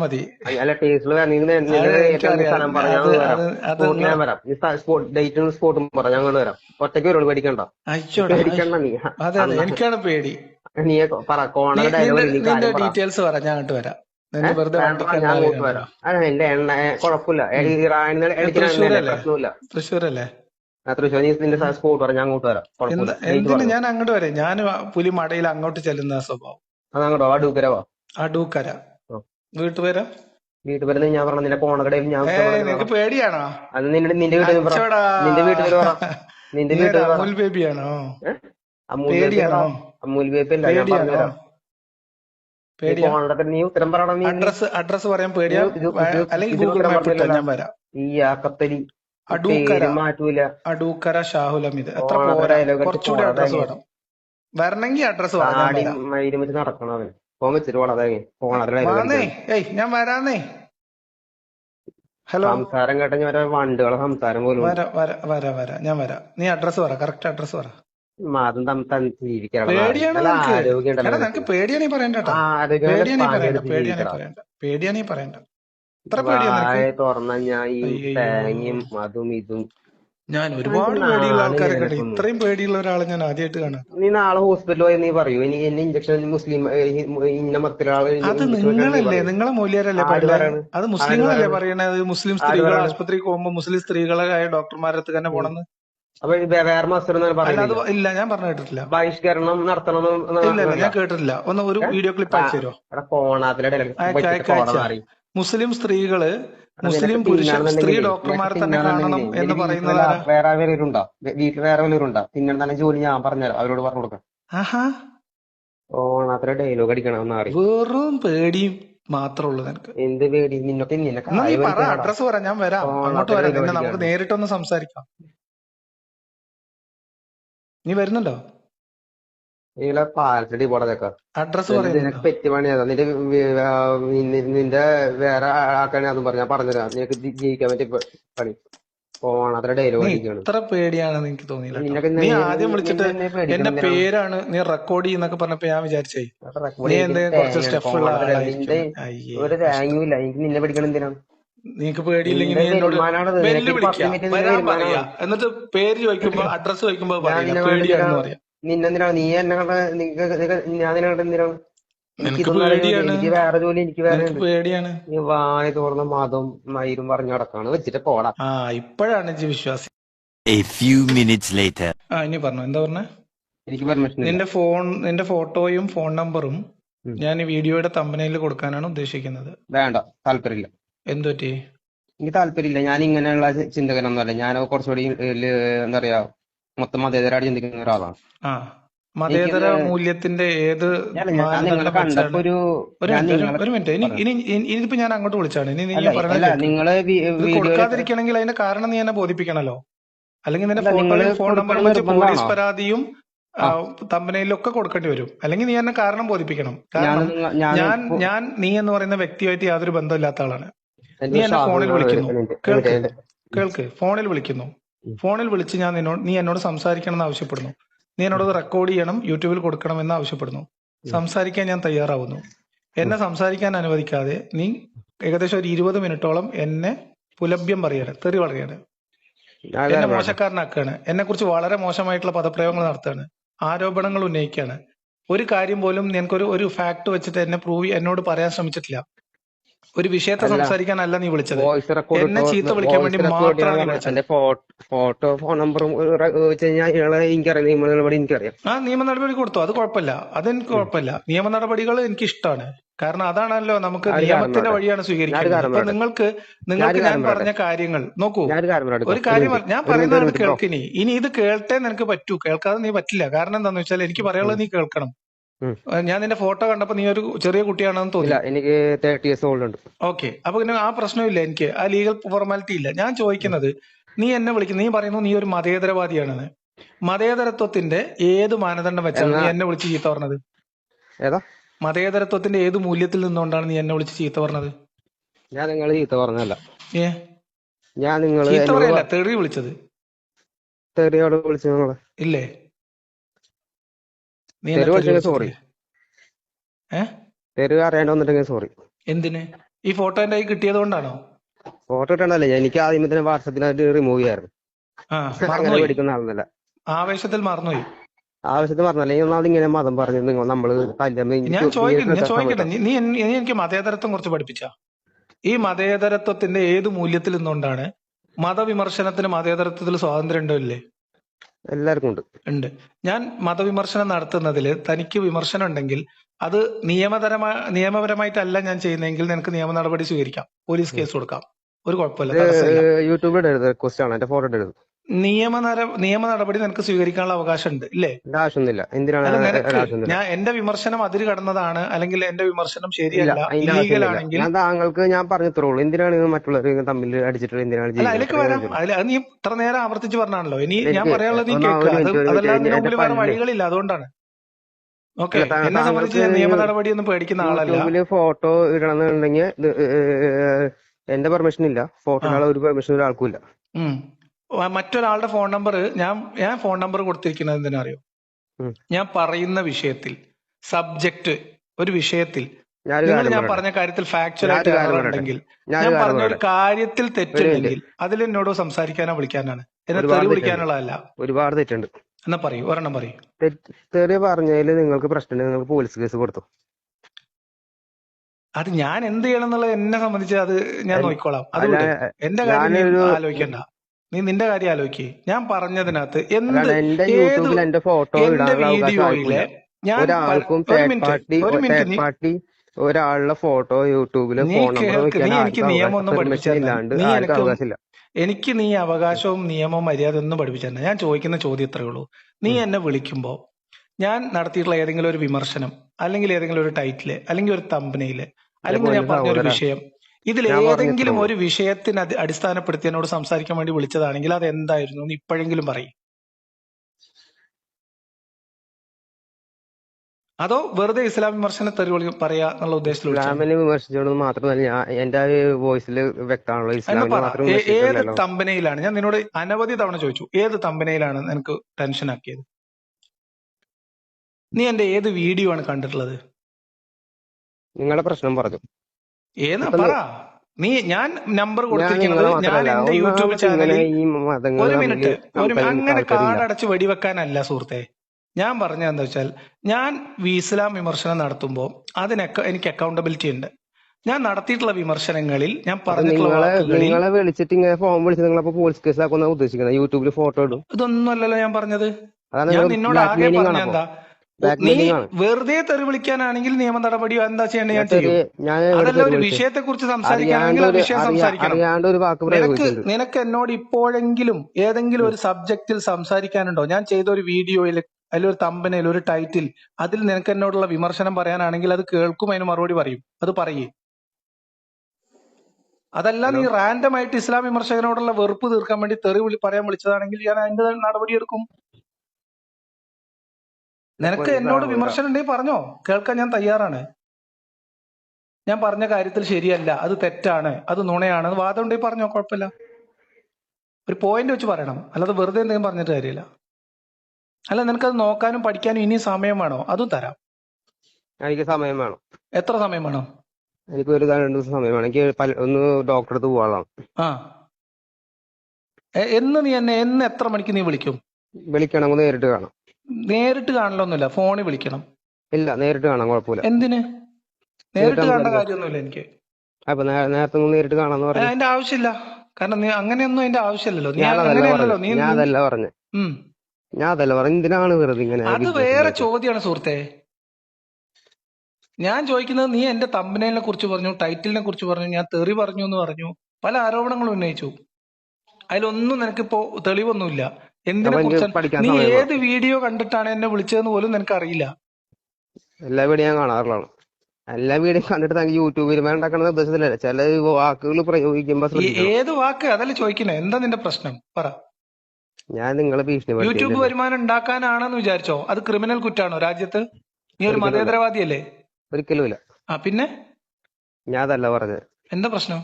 B: മതി.
A: അല്ല ടേസ്റ്റിൽ പറ ഞാൻ വരാം. നീ ഡേറ്റും സ്പോട്ടും പറ ഞാൻ അങ്ങോട്ട് വരാം. ഒറ്റയ്ക്ക് വരുള്ളൂ പേടിക്കണ്ട. പേടിക്കണ്ട നീ.
B: എനിക്കാണ് പേടി.
A: നീ പറ
B: ഡീറ്റെയിൽസ് പറ. ഞാൻ അങ്ങോട്ട് വരാം.
A: ഞാൻ വരാം. എന്റെ എണ്ണ കുഴപ്പമില്ല.
B: അല്ലേ
A: പ്രശ്നമില്ല. അങ്ങോട്ട് വരാം.
B: എന്ത് എന്തിന് ഞാൻ അങ്ങോട്ട് വരാം? ഞാൻ പുലി മടയിൽ അങ്ങോട്ട് ചെല്ലുന്ന സ്വഭാവം. അടൂക്കര. വീട്ടുപേരാ?
A: ഞാൻ പറഞ്ഞ നിന്റെ കോണകടയിൽ ഞാൻ
B: നിനക്ക് പേടിയാണോ?
A: അത് നിന്റെ നിന്റെ വീട്ടിൽ നിന്റെ വീട്ടിൽ നിന്റെ വീട്ടിൽ
B: അമുൽ ബേബിയാണോ
A: ഏഹ് അമൂൽ വേപ്പിൽ അല്ല.
B: പേടിയാണോ?
A: ഞാൻ പറഞ്ഞുതരാം
B: അഡ്രസ് അഡ്രസ് പറയാൻ പേടിയാ? അല്ലെങ്കിൽ ഗൂഗിൾ മാപ്പ് ഞാൻ വരാം.
A: ഈ ആക്കത്തലി.
B: അടൂക്കര.
A: ഷാഹുലമിത് മാറ്റൂല.
B: അടൂക്കര ഷാഹുൽ ഹമീദ് എത്ര പോരാ? കുറച്ചുകൂടി അഡ്രസ് വേണം. വരണമെങ്കിൽ അഡ്രസ്
A: നടക്കണം
B: വാന്നേ. ഏയ് ഞാൻ വരാന്നേ. ഹലോ.
A: സംസാരം കേട്ട ഞാൻ വണ്ടുകള സംസാരം പോലും.
B: വരാ വരാ വരാ വരാ. ഞാൻ വരാം. നീ അഡ്രസ് പറ കറക്റ്റ് അഡ്രസ് പറ. പേടിയാണ് നിനക്ക്? പേടിയാണീ പറയണ്ട പേടിയാണ് പറയണ്ട. പേടിയാണീ പറയണ്ട.
A: വായ തുറന്ന ഞാൻ ഈ തേങ്ങയും അതും ഇതും.
B: ഞാൻ ഒരുപാട് പേടിയുള്ള ആൾക്കാരെ ഉണ്ട് ഇത്രയും പേടിയുള്ള ഒരാളെ ഞാൻ ആദ്യമായിട്ട് കാണാം.
A: നീ നാളെ ഹോസ്പിറ്റലിൽ പോയി നീ പറയൂ. ഇനി എന്നെ ഇഞ്ചക്ഷൻ മുസ്ലിം ഇന്ന മത്തിലൊരാൾ
B: അത് നിങ്ങളല്ലേ? നിങ്ങളെ മൂല്യരല്ലേ അത് മുസ്ലിങ്ങളല്ലേ പറയണത് മുസ്ലിം സ്ത്രീകൾ ആശുപത്രി പോകുമ്പോ മുസ്ലിം സ്ത്രീകളായ ഡോക്ടർമാരുടെ അടുത്ത് തന്നെ പോണെന്ന്.
A: അപ്പൊ വേറെ
B: അത് ഇല്ല ഞാൻ പറഞ്ഞു കേട്ടിട്ടില്ല.
A: ബഹിഷ്കരണം നടത്തണം
B: ഇല്ല ഞാൻ കേട്ടിട്ടില്ല. ഒന്ന് ഒരു വീഡിയോ ക്ലിപ്പ് അയച്ചു തരുമോ
A: കോണാത്തിലെ
B: മുസ്ലിം സ്ത്രീകൾ മുസ്ലിം പുരുഷ സ്ത്രീ ഡോക്ടർമാരെ തന്നെ കാണണം എന്ന് പറയുന്നത് വേറെ
A: വേറെ ആരെങ്കിലും വീട്ടിൽ വേറെ തിന്നണം തന്നെ ജോലി ഞാൻ പറഞ്ഞുതരാം. അവരോട് പറഞ്ഞു കൊടുക്കാം. ഡയലോഗ് അടിക്കണം
B: വെറും പേടിയും മാത്രമേ ഉള്ളൂ നിനക്ക്.
A: എന്ത് പേടി? നിന്നൊക്കെ
B: നീ പറ. അഡ്രസ് പറ ഞാൻ വരാം. അങ്ങോട്ട് വരാം. നമുക്ക്. നേരിട്ടൊന്ന് സംസാരിക്കാം. നീ വരുന്നുണ്ടോ?
A: ഇതിലെ പാലത്തടി പോടതൊക്കെ
B: അഡ്രസ്
A: നിനക്ക് പെറ്റി പണിയതാ? നിന്റെ നിന്റെ- വേറെ ആൾക്കാരെ അതും പറഞ്ഞു പറഞ്ഞുതരാം. നിനക്ക് ജീവിക്കാൻ പറ്റിയ പ- പണി. അത്ര ഡയലോഗ്
B: ഇത്ര പേടിയാണെന്ന് എനിക്ക് തോന്നിയില്ല
A: നിനക്ക്
B: നീ
A: നീ-
B: ആദ്യം വിളിച്ചിട്ട് എന്റെ പേരാണ് നീ റെക്കോർഡ് ചെയ്യുന്നൊക്കെ പറഞ്ഞപ്പോ ഞാൻ വിചാരിച്ചേ. നീ കുറച്ച് ഉള്ള
A: ഒരു ഇല്ല എനിക്ക് നിന്നെ പഠിക്കണം എന്തിനാണ്
B: നിനക്ക് പേടിയില്ലെങ്കിൽ നീ എന്നോട് എന്നിട്ട് പേര് ചോദിക്കുമ്പോ <laughs> അഡ്രസ് ചോദിക്കുമ്പോ പറയാ പേടിയാണെന്ന് പറയാം.
A: നിന്നെന്തിനാണ്? നീ എന്നെ കണ്ട ഞാൻ നിന്നെ കണ്ട എന്തിനാണ്. എനിക്ക് വേറെ ജോലി എനിക്ക് വേറെ
B: പേടിയാണ്.
A: നീ വായ തുറന്ന മതം മയിലും പറഞ്ഞു നടക്കാണ്. വെച്ചിട്ട് പോടാ.
B: ആ ഇപ്പോഴാണ് ഇജ്ജ് വിശ്വാസി.
C: A few minutes later.
B: ആ ഇനി പറഞ്ഞു. എന്താ പറഞ്ഞേ?
A: എനിക്ക് പെർമിഷൻ
B: നിന്റെ ഫോൺ നിന്റെ ഫോട്ടോയും ഫോൺ നമ്പറും ഞാൻ ഈ വീഡിയോയുടെ തമ്പനയിൽ കൊടുക്കാനാണ് ഉദ്ദേശിക്കുന്നത്.
A: വേണ്ട. താല്പര്യമില്ല.
B: എന്തു പറ്റി?
A: എനിക്ക് താല്പര്യമില്ല. ഞാൻ ഇങ്ങനെയുള്ള ചിന്തകനൊന്നുമല്ല. ഞാൻ കുറച്ചുകൂടി എന്താ പറയാ മൊത്തം മതേതരായിട്ട് ചിന്തിക്കുന്ന ഒരാളാണ്.
B: മതേതര മൂല്യത്തിന്റെ ഏത്
A: കണ്ടപ്പോ ഒരു
B: മിനിറ്റ് ഇനിയിപ്പോ ഞാൻ അങ്ങോട്ട് വിളിച്ചാണ്. ഇനി.
A: നിങ്ങൾ
B: കൊടുക്കാതിരിക്കണമെങ്കിൽ അതിന്റെ കാരണം നീ എന്നെ ബോധിപ്പിക്കണല്ലോ. അല്ലെങ്കിൽ നിന്റെ ഫോൺ
A: നമ്പർ
B: വെച്ച് പോലീസ്? പരാതിയും തമ്പനയിലൊക്കെ കൊടുക്കേണ്ടി വരും. അല്ലെങ്കിൽ നീ എന്നെ കാരണം ബോധിപ്പിക്കണം.
A: ഞാൻ
B: കാരണം
A: ഞാൻ
B: ഞാൻ നീ എന്ന് പറയുന്ന വ്യക്തിയായിട്ട് യാതൊരു ബന്ധമില്ലാത്ത ആളാണ്. നീ എന്നെ ഫോണിൽ വിളിക്കുന്നു. കേൾക്ക്. കേൾക്ക്. ഫോണിൽ വിളിക്കുന്നു. ഫോണിൽ വിളിച്ച് ഞാൻ നിന്നോട് നീ എന്നോട് സംസാരിക്കണം എന്ന് ആവശ്യപ്പെടുന്നു. നീ എന്നോട് റെക്കോർഡ് ചെയ്യണം യൂട്യൂബിൽ കൊടുക്കണം എന്ന് ആവശ്യപ്പെടുന്നു. സംസാരിക്കാൻ ഞാൻ തയ്യാറാവുന്നു. എന്നെ സംസാരിക്കാൻ അനുവദിക്കാതെ നീ ഏകദേശം ഒരു ഇരുപത് മിനിറ്റോളം എന്നെ പുലഭ്യം പറയാണ് തെറി പറയാണ് എന്നെ മോശക്കാരനാക്കുകയാണ്. എന്നെ കുറിച്ച് വളരെ മോശമായിട്ടുള്ള പദപ്രയോഗങ്ങൾ നടത്തുകയാണ്. ആരോപണങ്ങൾ ഉന്നയിക്കുകയാണ്. ഒരു കാര്യം പോലും നിനക്കൊരു ഒരു ഫാക്ട് വെച്ചിട്ട് എന്നെ പ്രൂവ് എന്നോട് പറയാൻ ശ്രമിച്ചിട്ടില്ല. ഒരു വിഷയത്തെ. സംസാരിക്കാനല്ല നീ വിളിച്ചത്. എന്നെ ചീത്ത വിളിക്കാൻ വേണ്ടി മാത്രമാണ്
A: ഫോട്ടോ ഫോൺ നമ്പറും ഇയാളെ എനിക്കറിയാം നിയമ നടപടി എനിക്കറിയാം.
B: ആ നിയമ നടപടി കൊടുത്തു. അത് കുഴപ്പമില്ല. അതെനിക്ക് കുഴപ്പമില്ല. നിയമ നടപടികൾ എനിക്ക് ഇഷ്ടമാണ് കാരണം അതാണല്ലോ നമുക്ക് നിയമത്തിന്റെ വഴിയാണ് സ്വീകരിക്കുന്നത് അപ്പൊ നിങ്ങൾക്ക് നിങ്ങൾക്ക്
A: ഞാൻ
B: പറഞ്ഞ കാര്യങ്ങൾ നോക്കൂ. ഒരു കാര്യം ഞാൻ
A: പറയുന്നത്
B: കേൾക്കിനി ഇനി. ഇത് കേൾട്ടേ നിനക്ക് പറ്റൂ. കേൾക്കാതെ നീ പറ്റില്ല. കാരണം എന്താന്ന് വെച്ചാൽ എനിക്ക് പറയാനുള്ളത് നീ കേൾക്കണം. ഞാൻ നിന്റെ ഫോട്ടോ കണ്ടപ്പോ നീ ഒരു ചെറിയ കുട്ടിയാണെന്ന് തോന്നി.
A: എനിക്ക് തേർട്ടി ഇയേഴ്സ് ഓൾഡ് ഉണ്ട്.
B: ഓക്കെ അപ്പൊ പിന്നെ ആ പ്രശ്നമില്ല എനിക്ക്. ആ ലീഗൽ ഫോർമാലിറ്റി ഇല്ല. ഞാൻ ചോദിക്കുന്നത് നീ എന്നെ വിളിക്കുന്നു നീ പറയുന്നു നീ ഒരു മതേതരവാദിയാണെന്ന്. മതേതരത്വത്തിന്റെ ഏത് മാനദണ്ഡം വെച്ചാണ് നീ
A: എന്നെ
B: വിളിച്ച് ചീത്ത പറഞ്ഞത്?
A: ഏതാ?
B: മതേതരത്വത്തിന്റെ ഏത് മൂല്യത്തിൽ നിന്നുകൊണ്ടാണ് നീ എന്നെ വിളിച്ച് ചീത്ത പറഞ്ഞത്?
A: ഞാൻ നിങ്ങൾ ചീത്ത പറഞ്ഞല്ല
B: ഏ?
A: ഞാൻ നിങ്ങൾ
B: ചീത്ത പറയല്ല തെറി വിളിച്ചത്.
A: തെറിയോട് വിളിച്ചു നിങ്ങളെ.
B: ഇല്ലേ?
A: അറിയാണ്ട് വന്നിട്ടെങ്കിൽ സോറി
B: എന്തിന്? ഈ ഫോട്ടോ എന്റെ കൈ കിട്ടിയത് കൊണ്ടാണോ?
A: ഫോട്ടോ എനിക്ക് ആദ്യം തന്നെ വാട്സപ്പിനായിട്ട് റിമൂവ് ആളൊന്നല്ല
B: ആവേശത്തിൽ മറന്നുപോയി.
A: ആവശ്യത്തിൽ പറഞ്ഞല്ലേ ഒന്നാമത് ഇങ്ങനെ മതം പറഞ്ഞു നിങ്ങൾ നമ്മൾ
B: ഞാൻ ചോദിക്കട്ടെ നീ എനിക്ക് മതേതരത്വം കുറിച്ച് പഠിപ്പിച്ച. ഈ മതേതരത്വത്തിന്റെ ഏത് മൂല്യത്തിൽ നിന്നുകൊണ്ടാണ് മതവിമർശനത്തിന് മതേതരത്വത്തിൽ സ്വാതന്ത്ര്യം ഉണ്ടോ ഇല്ലേ?
A: എല്ലാവർക്കും ഉണ്ട്.
B: ഉണ്ട്. ഞാൻ മതവിമർശനം നടത്തുന്നതിൽ തനിക്ക് വിമർശനം ഉണ്ടെങ്കിൽ അത് നിയമതരമായ നിയമപരമായിട്ടല്ല ഞാൻ ചെയ്യുന്നതെങ്കിൽ നിനക്ക് നിയമ നടപടി സ്വീകരിക്കാം. പോലീസ് കേസ് കൊടുക്കാം. ഒരു കുഴപ്പമില്ല.
A: യൂട്യൂബിൽ ക്വസ്റ്റ് ആണ്. എന്റെ ഫോട്ടോ ഇടരുത്
B: നിയമ നിയമ നടപടി നിനക്ക് സ്വീകരിക്കാനുള്ള അവകാശം ഉണ്ട് ഇല്ലേ
A: ആവശ്യമൊന്നുമില്ല. എന്തിനാണ്
B: ഞാൻ എന്റെ വിമർശനം അതിര് കടന്നതാണ് അല്ലെങ്കിൽ എന്റെ വിമർശനം ശരിയല്ല
A: ഞാൻ താങ്കൾക്ക് ഞാൻ പറഞ്ഞു തരുള്ളൂ എന്തിനാണ് മറ്റുള്ളവർ തമ്മിൽ അടിച്ചിട്ട് എന്തിനാണ്
B: അതിലേക്ക് വരാം. അതിൽ നീ ഇത്ര നേരം ആവർത്തിച്ച് പറഞ്ഞാണല്ലോ. ഇനി ഞാൻ പറയാനുള്ളത് നീ കേൾക്കുക. അതല്ലാതെ മുമ്പിൽ വേറെ വഴികളില്ല അതുകൊണ്ടാണ്. എന്നെ സംബന്ധിച്ച് നിയമ നടപടി ഒന്നും പേടിക്കുന്ന ആളല്ല.
A: ഫോട്ടോ ഇടണമെന്നുണ്ടെങ്കിൽ എന്റെ പെർമിഷൻ ഇല്ല. ഫോട്ടോ ഒരു പെർമിഷൻ ഒരാൾക്കും ഇല്ല.
B: മറ്റൊരാളുടെ ഫോൺ നമ്പർ ഞാൻ ഞാൻ ഫോൺ നമ്പർ കൊടുത്തിരിക്കുന്നത് എന്തിനറിയോ. ഞാൻ പറയുന്ന വിഷയത്തിൽ സബ്ജക്റ്റ് ഒരു വിഷയത്തിൽ. നിങ്ങൾ ഞാൻ പറഞ്ഞ കാര്യത്തിൽ ഫാക്ച്വൽ ആയിട്ട് ഉണ്ടെങ്കിൽ ഞാൻ പറഞ്ഞ ഒരു കാര്യത്തിൽ തെറ്റുണ്ടെങ്കിൽ അതിൽ എന്നോട് സംസാരിക്കാനോ വിളിക്കാനാണ്. എന്നെ തെറി വിളിക്കാനുള്ളതല്ല
A: ഒരുപാട് തെറ്റുണ്ട്.
B: എന്നാ പറയൂ ഒരെണ്ണം പറയൂ.
A: തെറി പറഞ്ഞതിൽ നിങ്ങൾക്ക് പ്രശ്നം നിങ്ങൾക്ക് പോലീസ് കേസ് കൊടുത്തു.
B: അത് ഞാൻ എന്ത് ചെയ്യണം എന്നുള്ളത് എന്നെ സംബന്ധിച്ച് അത് ഞാൻ നോക്കിക്കോളാം. അത് എന്റെ കാര്യം ആലോചിക്കണ്ട. നീ നിന്റെ കാര്യം ആലോചിക്കേ. ഞാൻ പറഞ്ഞതിനകത്ത് എന്ത്
A: എന്റെ ഫോട്ടോ
B: വീഡിയോയിലെ ഞാൻ ഒരു മിനിറ്റ് മിനിറ്റ്
A: ഒരാളുടെ ഫോട്ടോ യൂട്യൂബിൽ
B: നീ കേൾക്ക് നീ എനിക്ക് നിയമം ഒന്നും പഠിപ്പിച്ചു
A: പെർമിഷൻ
B: തരണം
A: ഇല്ലാണ്ട്
B: നീ എനിക്ക് എനിക്ക് നീ അവകാശവും നിയമവും മര്യാദ ഒന്നും പഠിപ്പിച്ചില്ല ഞാൻ ചോദിക്കുന്ന ചോദ്യം ഇത്രയേ ഉള്ളൂ. നീ എന്നെ വിളിക്കുമ്പോൾ ഞാൻ നടത്തിയിട്ടുള്ള ഏതെങ്കിലും ഒരു വിമർശനം അല്ലെങ്കിൽ ഏതെങ്കിലും ഒരു ടൈറ്റിൽ അല്ലെങ്കിൽ ഒരു
A: തമ്പനയിൽ
B: അല്ലെങ്കിൽ ഞാൻ പറഞ്ഞ ഒരു വിഷയം ഇതിൽ ഏതെങ്കിലും ഒരു വിഷയത്തിന് അടി- അടിസ്ഥാനപ്പെടുത്തി എന്നോട് സംസാരിക്കാൻ വേണ്ടി വിളിച്ചതാണെങ്കിൽ അത് എന്തായിരുന്നു എന്ന് ഇപ്പോഴെങ്കിലും പറയും. അതോ വെറുതെ ഇസ്ലാം വിമർശന തെറി വിളി- പറയാ എന്നുള്ള ഉദ്ദേശത്തിൽ
A: ഇസ്ലാമിനെ വിമർശിച്ചോണ്ട് മാത്രമല്ല എന്റെ വോയിസിൽ വ്യക്തമാണല്ലോ
B: ഏത് തമ്പനയിലാണ്? ഞാൻ നിന്നോട് അനവധി തവണ ചോദിച്ചു ഏത് തമ്പനയിലാണ് എനിക്ക് ടെൻഷൻ ആക്കിയത്? നീ എന്റെ ഏത് വീഡിയോ ആണ് കണ്ടിട്ടുള്ളത്?
A: നിങ്ങളുടെ പ്രശ്നം പറഞ്ഞു.
B: ഏതാ? പറ. നീ ഞാൻ നമ്പർ കൊടുത്തിരിക്കുന്നത് ഞാൻ എന്റെ യൂട്യൂബ് ചാനലിൽ ഒരു മിനിറ്റ് ഒരു അങ്ങനെ കാടടച്ച് വെടിവെക്കാനല്ല സുഹൃത്തെ. ഞാൻ പറഞ്ഞ എന്താ വെച്ചാൽ ഞാൻ വിസ്ലാം വിമർശനം നടത്തുമ്പോൾ അതിനൊക്കെ എനിക്ക് അക്കൗണ്ടബിലിറ്റി ഉണ്ട്. ഞാൻ നടത്തിയിട്ടുള്ള വിമർശനങ്ങളിൽ ഞാൻ പറഞ്ഞിട്ടുള്ള
A: നിങ്ങളെ
B: വാക്കുകളിൽ
A: നിങ്ങളെ വിളിച്ചിട്ട് ഇങ്ങനെ ഫോൺ വിളിച്ച് നിങ്ങളപ്പോ പോലീസ് കേസ് ആക്കുന്ന ഉദ്ദേശിക്കുന്നത്? യൂട്യൂബിൽ ഫോട്ടോ ഇടും.
B: ഇതൊന്നുമല്ലല്ലോ ഞാൻ പറഞ്ഞത്. ഞാൻ നിന്നോട് ആകെ
A: മെയിലിംഗ്
B: പറഞ്ഞ എന്താ? ഓ,
A: ബ്ലാക്ക്
B: നീ വെറുതെ തെറി വിളിക്കാനാണെങ്കിൽ നിയമ നടപടി എന്താ ചെയ്യേണ്ടത് ഞാൻ ചെയ്യും. അതല്ല ഒരു വിഷയത്തെ കുറിച്ച് സംസാരിക്കാനാണെങ്കിൽ ആ വിഷയം സംസാരിക്കണം. നിനക്ക് നിനക്ക് എന്നോട് ഇപ്പോഴെങ്കിലും ഏതെങ്കിലും ഒരു സബ്ജക്റ്റിൽ സംസാരിക്കാനുണ്ടോ? ഞാൻ ചെയ്ത ഒരു വീഡിയോയിൽ അതിൽ ഒരു തമ്പനയിൽ ഒരു ടൈറ്റിൽ അതിൽ നിനക്ക് എന്നോടുള്ള വിമർശനം പറയാനാണെങ്കിൽ അത് കേൾക്കും അതിന് മറുപടി പറയും. അത് പറയേ. അതല്ല നീ റാൻഡമായിട്ട് ഇസ്ലാം വിമർശകനോടുള്ള വെറുപ്പ് തീർക്കാൻ വേണ്ടി തെറി വിളി പറയാൻ വിളിച്ചതാണെങ്കിൽ ഞാൻ അതിന്റെ നടപടി എടുക്കും നിനക്ക് എന്നോട് വിമർശനം ഉണ്ടെങ്കിൽ പറഞ്ഞോ. കേൾക്കാൻ ഞാൻ തയ്യാറാണ്. ഞാൻ പറഞ്ഞ കാര്യത്തിൽ ശരിയല്ല അത് തെറ്റാണ് അത് നുണയാണ് വാദം ഉണ്ടെങ്കിൽ പറഞ്ഞോ കുഴപ്പമില്ല. ഒരു പോയിന്റ് വെച്ച് പറയണം. അല്ലാതെ വെറുതെ എന്തെങ്കിലും പറഞ്ഞിട്ട് കാര്യമില്ല. അല്ല നിനക്കത് നോക്കാനും പഠിക്കാനും ഇനി സമയം വേണോ? അതും തരാം.
A: എനിക്ക് സമയം വേണം.
B: എത്ര സമയം വേണം?
A: എനിക്ക് ഒരു രണ്ട് ദിവസം സമയം വേണം. എനിക്ക് ഒന്ന് ഡോക്ടറെ അടുത്ത് പോകാം
B: ആ. എന്ന് നീ എന്നെ എന്ന് എത്ര മണിക്ക് നീ വിളിക്കും?
A: വിളിക്കണമെങ്കിൽ നേരിട്ട് കാണാം.
B: നേരിട്ട് കാണലൊന്നുമില്ല. ഫോണിൽ വിളിക്കണം.
A: ഇല്ല നേരിട്ട് കാണാൻ കുഴപ്പമില്ല.
B: എന്തിന്?
A: നേരിട്ട്
B: കാണേണ്ട കാര്യമൊന്നുമില്ല എനിക്ക്.
A: അപ്പൊ നേരത്തെ നേരിട്ട് കാണാന്ന് പറഞ്ഞു.
B: അതിന്റെ ആവശ്യമില്ല. കാരണം നീ അങ്ങനെയൊന്നും അതിന്റെ ആവശ്യമില്ലല്ലോ. നീ അങ്ങനെയല്ലല്ലോ.
A: പറഞ്ഞു.
B: നീ
A: ഞാൻ അതല്ല പറഞ്ഞു.
B: ഉം.
A: ഞാൻ അതല്ല പറഞ്ഞു. എന്തിനാണ് വെറുതെ ഇങ്ങനെ
B: അത് വേറെ ചോദ്യമാണ് സുഹൃത്തെ. ഞാൻ ചോദിക്കുന്നത് നീ എന്റെ തമ്പനയിനെ കുറിച്ച് പറഞ്ഞു ടൈറ്റിലിനെ കുറിച്ച് പറഞ്ഞു ഞാൻ തെറി പറഞ്ഞു എന്ന് പറഞ്ഞു പല ആരോപണങ്ങളും ഉന്നയിച്ചു. അതിലൊന്നും നിനക്കിപ്പോ തെളിവൊന്നുമില്ല. എന്തിനെ കുറിച്ചാണ്? നീ ഏത് വീഡിയോ കണ്ടിട്ടാണ് എന്നെ വിളിച്ചതെന്ന് പോലും നിനക്ക് അറിയില്ല.
A: എല്ലാ വീഡിയോ ഞാൻ കാണാറുള്ളതാണ് എല്ലാ വീഡിയോ കണ്ടിട്ട് താങ്കൾ യൂട്യൂബിൽ ഉണ്ടാക്കുന്ന നിർദ്ദേശത്തിലല്ല ചില വാക്കുകൾ പ്രയോഗിക്കുമ്പോ
B: ഏത് വാക്ക്? അതല്ല ചോദിക്കണേ എന്താ നിന്റെ പ്രശ്നം? പറ.
A: ഞാൻ നിങ്ങളെ
B: ഭീഷണി
A: യൂട്യൂബ്
B: വരുമാനം ഉണ്ടാക്കാനാണെന്ന് വിചാരിച്ചോ? അത് ക്രിമിനൽ കുറ്റാണോ രാജ്യത്ത്? നീ ഒരു മതേതരവാദിയല്ലേ?
A: ഒരിക്കലും ഇല്ല.
B: ആ പിന്നെ?
A: ഞാൻ അതല്ല പറഞ്ഞത്.
B: എന്താ പ്രശ്നം?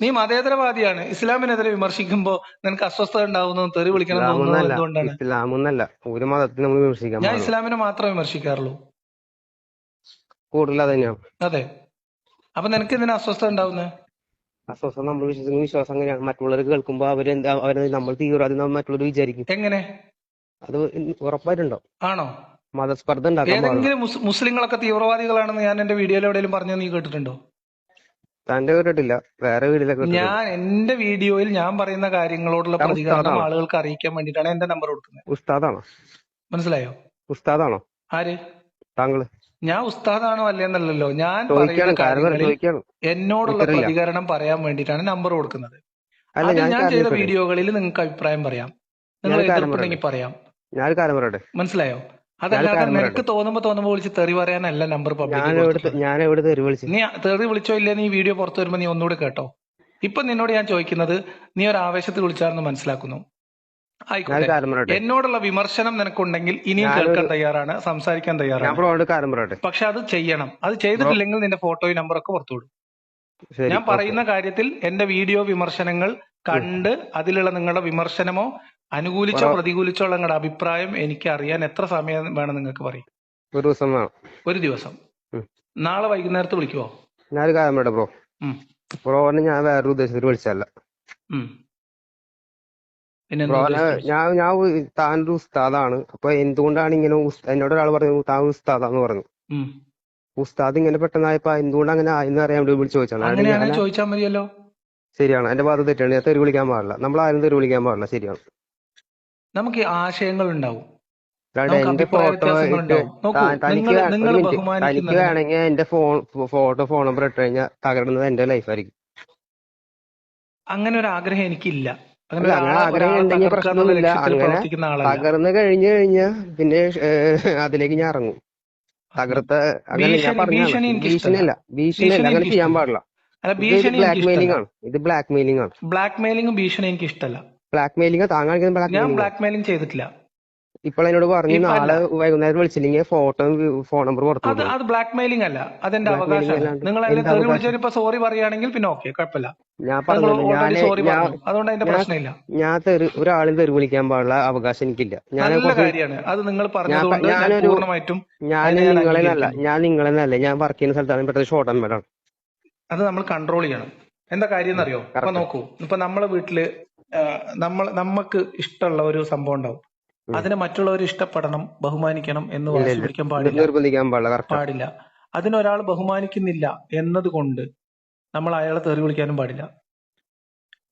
B: നീ മതേതരവാദിയാണ്. ഇസ്ലാമിനെതിരെ വിമർശിക്കുമ്പോ നിനക്ക് അസ്വസ്ഥത ഉണ്ടാവുന്നു? തെറി വിളിക്കണം എന്തുകൊണ്ടാണ്?
A: ഇസ്ലാമൊന്നല്ല ഒരു മതത്തിന് നമ്മൾ
B: ഞാൻ ഇസ്ലാമിനെ മാത്രമേ വിമർശിക്കാറുള്ളൂ.
A: കൂടുതൽ അത് തന്നെയാണ്
B: അതെ. അപ്പൊ നിനക്ക് ഇതിന് അസ്വസ്ഥത ഉണ്ടാവുന്നേ?
A: അസ്വസ്ഥ നമ്മൾ വിശ്വസിക്കുന്ന വിശ്വാസം അങ്ങനെയാണ്. മറ്റുള്ളവർ കേൾക്കുമ്പോ അവർ അവർ നമ്മൾ തീവ്രവാദി മറ്റുള്ളവർ വിചാരിക്കും.
B: എങ്ങനെ?
A: അത് ഉറപ്പായിട്ടുണ്ടോ
B: ആണോ?
A: മതസ്പർദ്ധ
B: ഏതെങ്കിലും മുസ്- മുസ്ലിങ്ങളൊക്കെ തീവ്രവാദികളാണെന്ന് ഞാൻ എന്റെ വീഡിയോയിൽ എവിടെയെങ്കിലും പറഞ്ഞു നീ കേട്ടിട്ടുണ്ടോ?
A: തന്റെ കേട്ടിട്ടില്ല വേറെ വീട്ടിലൊക്കെ കേട്ടിട്ടുണ്ട്
B: ഞാൻ എന്റെ വീഡിയോയിൽ ഞാൻ പറയുന്ന കാര്യങ്ങളോടുള്ള പ്രതികരണം ആളുകൾക്ക് അറിയിക്കാൻ വേണ്ടിട്ടാണ് എന്റെ നമ്പർ കൊടുക്കുന്നത്.
A: ഉസ്താദാണോ?
B: മനസ്സിലായോ?
A: ഉസ്താദാണോ?
B: ആര്?
A: താങ്കൾ.
B: ഞാൻ ഉസ്താദാണോ അല്ലെന്നല്ലോ ഞാൻ എന്നോടുള്ള പ്രതികരണം പറയാൻ വേണ്ടിട്ടാണ് നമ്പർ കൊടുക്കുന്നത്.
A: അല്ല ഞാൻ
B: ചെയ്ത വീഡിയോകളിൽ നിങ്ങൾക്ക് അഭിപ്രായം പറയാം. നിങ്ങൾ എതിർപ്പുണ്ടെങ്കിൽ പറയാം. മനസ്സിലായോ? അതല്ലാതെ നിനക്ക് തോന്നുമ്പോ തോന്നുമ്പോ വിളിച്ച് തെറി പറയാനല്ല നമ്പർ പബ്ലിക്
A: ഞാൻ എവിടെ തെറി വിളിച്ചു.
B: നീ തെറി വിളിച്ചോ ഇല്ലേ നീ വീഡിയോ പുറത്തു വരുമ്പോ നീ ഒന്നുകൂടെ കേട്ടോ. ഇപ്പൊ നിന്നോട് ഞാൻ ചോദിക്കുന്നത് നീ ഒരു ആവേശത്തിൽ വിളിച്ചാണെന്ന് മനസ്സിലാക്കുന്നു. ആയിക്കോട്ടെ. എന്നോടുള്ള വിമർശനം നിനക്കുണ്ടെങ്കിൽ ഇനിയും കേൾക്കാൻ തയ്യാറാണ് സംസാരിക്കാൻ തയ്യാറാണ്. പക്ഷെ അത് ചെയ്യണം. അത് ചെയ്തിട്ടില്ലെങ്കിൽ നിന്റെ ഫോട്ടോയും നമ്പറൊക്കെ പുറത്തു വിടും. ഞാൻ പറയുന്ന കാര്യത്തിൽ എന്റെ വീഡിയോ വിമർശനങ്ങൾ കണ്ട് അതിലുള്ള നിങ്ങളുടെ വിമർശനമോ അനുകൂലിച്ചോ പ്രതികൂലിച്ചോ ഉള്ള നിങ്ങളുടെ അഭിപ്രായം എനിക്ക് അറിയാൻ എത്ര സമയം വേണം നിങ്ങൾക്ക് പറയും.
A: ഒരു ദിവസം വേണം.
B: ഒരു ദിവസം. നാളെ വൈകുന്നേരത്ത് വിളിക്കുവോ?
A: ഞാനൊരു കാര്യം പറയട്ടെ ബ്രോ.
B: ബ്രോ
A: ബ്രോനെ ഞാൻ വേറൊരു ഉദ്ദേശത്തിൽ വിളിച്ചല്ല ബ്രോനെ ഞാൻ ഞാൻ താനൊരു ഉസ്താദാണ്. അപ്പൊ എന്തുകൊണ്ടാണ് ഇങ്ങനെ എന്നോട് ഒരാൾ പറഞ്ഞു താൻ ഉസ്താദാന്ന് പറഞ്ഞു. ഉസ്താദ് ഇങ്ങനെ പെട്ടെന്നായപ്പോ എന്തുകൊണ്ട് അങ്ങനെ ആയെന്ന് അറിയാൻ വേണ്ടി വിളിച്ചു ചോദിച്ചാണ് അതിന്
B: ചോദിച്ചാൽ മതിയല്ലോ.
A: ശരിയാണ്. എന്റെ ഭാഗത്ത് തെറ്റാണ് ഞാൻ തെറി വിളിക്കാൻ പാടില്ല. നമ്മൾ ആരും തെറി വിളിക്കാൻ പാടില്ല. ശരിയാണ്.
B: നമുക്ക് ആശയങ്ങൾ ഉണ്ടാവും
A: എന്റെ ഫോട്ടോ തനിക്ക് വേണമെങ്കിൽ എന്റെ ഫോൺ ഫോട്ടോ ഫോൺ നമ്പർ ഇട്ട് കഴിഞ്ഞാൽ തകരുന്നത് എന്റെ ലൈഫായിരിക്കും.
B: അങ്ങനെ ഒരു ആഗ്രഹം എനിക്കില്ല അങ്ങനെ
A: ആഗ്രഹം ഉണ്ടെങ്കിൽ പ്രശ്നമൊന്നുമില്ല. അങ്ങനെ തകർന്നു കഴിഞ്ഞു കഴിഞ്ഞാൽ പിന്നെ അതിലേക്ക് ഞാൻ ഇറങ്ങും. തകർത്ത അങ്ങനെ ഞാൻ
B: ഇഷ്ടമല്ല
A: ഭീഷണിയല്ല. ഭീഷണിയല്ല.
B: ഭീഷണി
A: അങ്ങനെ ചെയ്യാൻ പാടില്ല. ഇത് ബ്ലാക്ക് മെയിലിംഗ് ആണ്. ഇത് ബ്ലാക്ക് മെയിലിംഗ് ആണ്.
B: ബ്ലാക്ക് മെയിലിംഗും ഭീഷണി എനിക്ക് ഇഷ്ടമല്ല
A: ബ്ലാക്ക് മെയിലിംഗ് താങ്കൾക്ക് ബ്ലാക്ക്
B: ഞാൻ
A: മെയിലിംഗ്
B: ചെയ്തിട്ടില്ല.
A: ഇപ്പോൾ എന്നോട് പറഞ്ഞു നാളെ വൈകുന്നേരം വിളിച്ചില്ലെങ്കിൽ ഫോട്ടോ ഫോൺ നമ്പർ പുറത്തു
B: അത് ബ്ലാക്ക് മെയിലിംഗ് അല്ല. അതെന്റെ
A: അവകാശം.
B: നിങ്ങൾ
A: എന്ത്
B: തെറി വിളിച്ചതിന് ഇപ്പൊ സോറി പറയുകയാണെങ്കിൽ പിന്നെ ഓക്കെ കുഴപ്പമില്ല.
A: ഞാൻ പറഞ്ഞു
B: സോറി
A: ഞാൻ
B: പറഞ്ഞു. അതുകൊണ്ട് അതിന്റെ പ്രശ്നമില്ല.
A: ഞാൻ തെറി ഒരാളും തെറി വിളിക്കാൻ പാടുള്ള അവകാശം എനിക്കില്ല. ഞാൻ
B: കാര്യമാണ്. അത് നിങ്ങൾ പറഞ്ഞതുകൊണ്ട് ഞാൻ പൂർണമായിട്ടും
A: ഞാൻ
B: അതിനെ ഞാൻ
A: നിങ്ങളെ
B: അല്ല
A: ഞാൻ നിങ്ങളെ അല്ല. ഞാൻ വർക്ക് ചെയ്യുന്ന സ്ഥലത്താണ് പെട്ടെന്ന് ഷോർട്ട് അൻപേടാണ്
B: അത് നമ്മൾ കൺട്രോൾ ചെയ്യണം. എന്താ കാര്യം എന്നറിയോ? ഇപ്പൊ നോക്കൂ. ഇപ്പൊ നമ്മളെ വീട്ടിൽ നമ്മൾ നമുക്ക് ഇഷ്ടമുള്ള ഒരു സംഭവം ഉണ്ടാവും. അതിനെ മറ്റുള്ളവർ ഇഷ്ടപ്പെടണം ബഹുമാനിക്കണം എന്ന്
A: പറഞ്ഞാൽ
B: പാടില്ല.
A: പാടില്ല
B: അതിനൊരാൾ ബഹുമാനിക്കുന്നില്ല എന്നതുകൊണ്ട് നമ്മൾ അയാളെ തെറി വിളിക്കാനും പാടില്ല.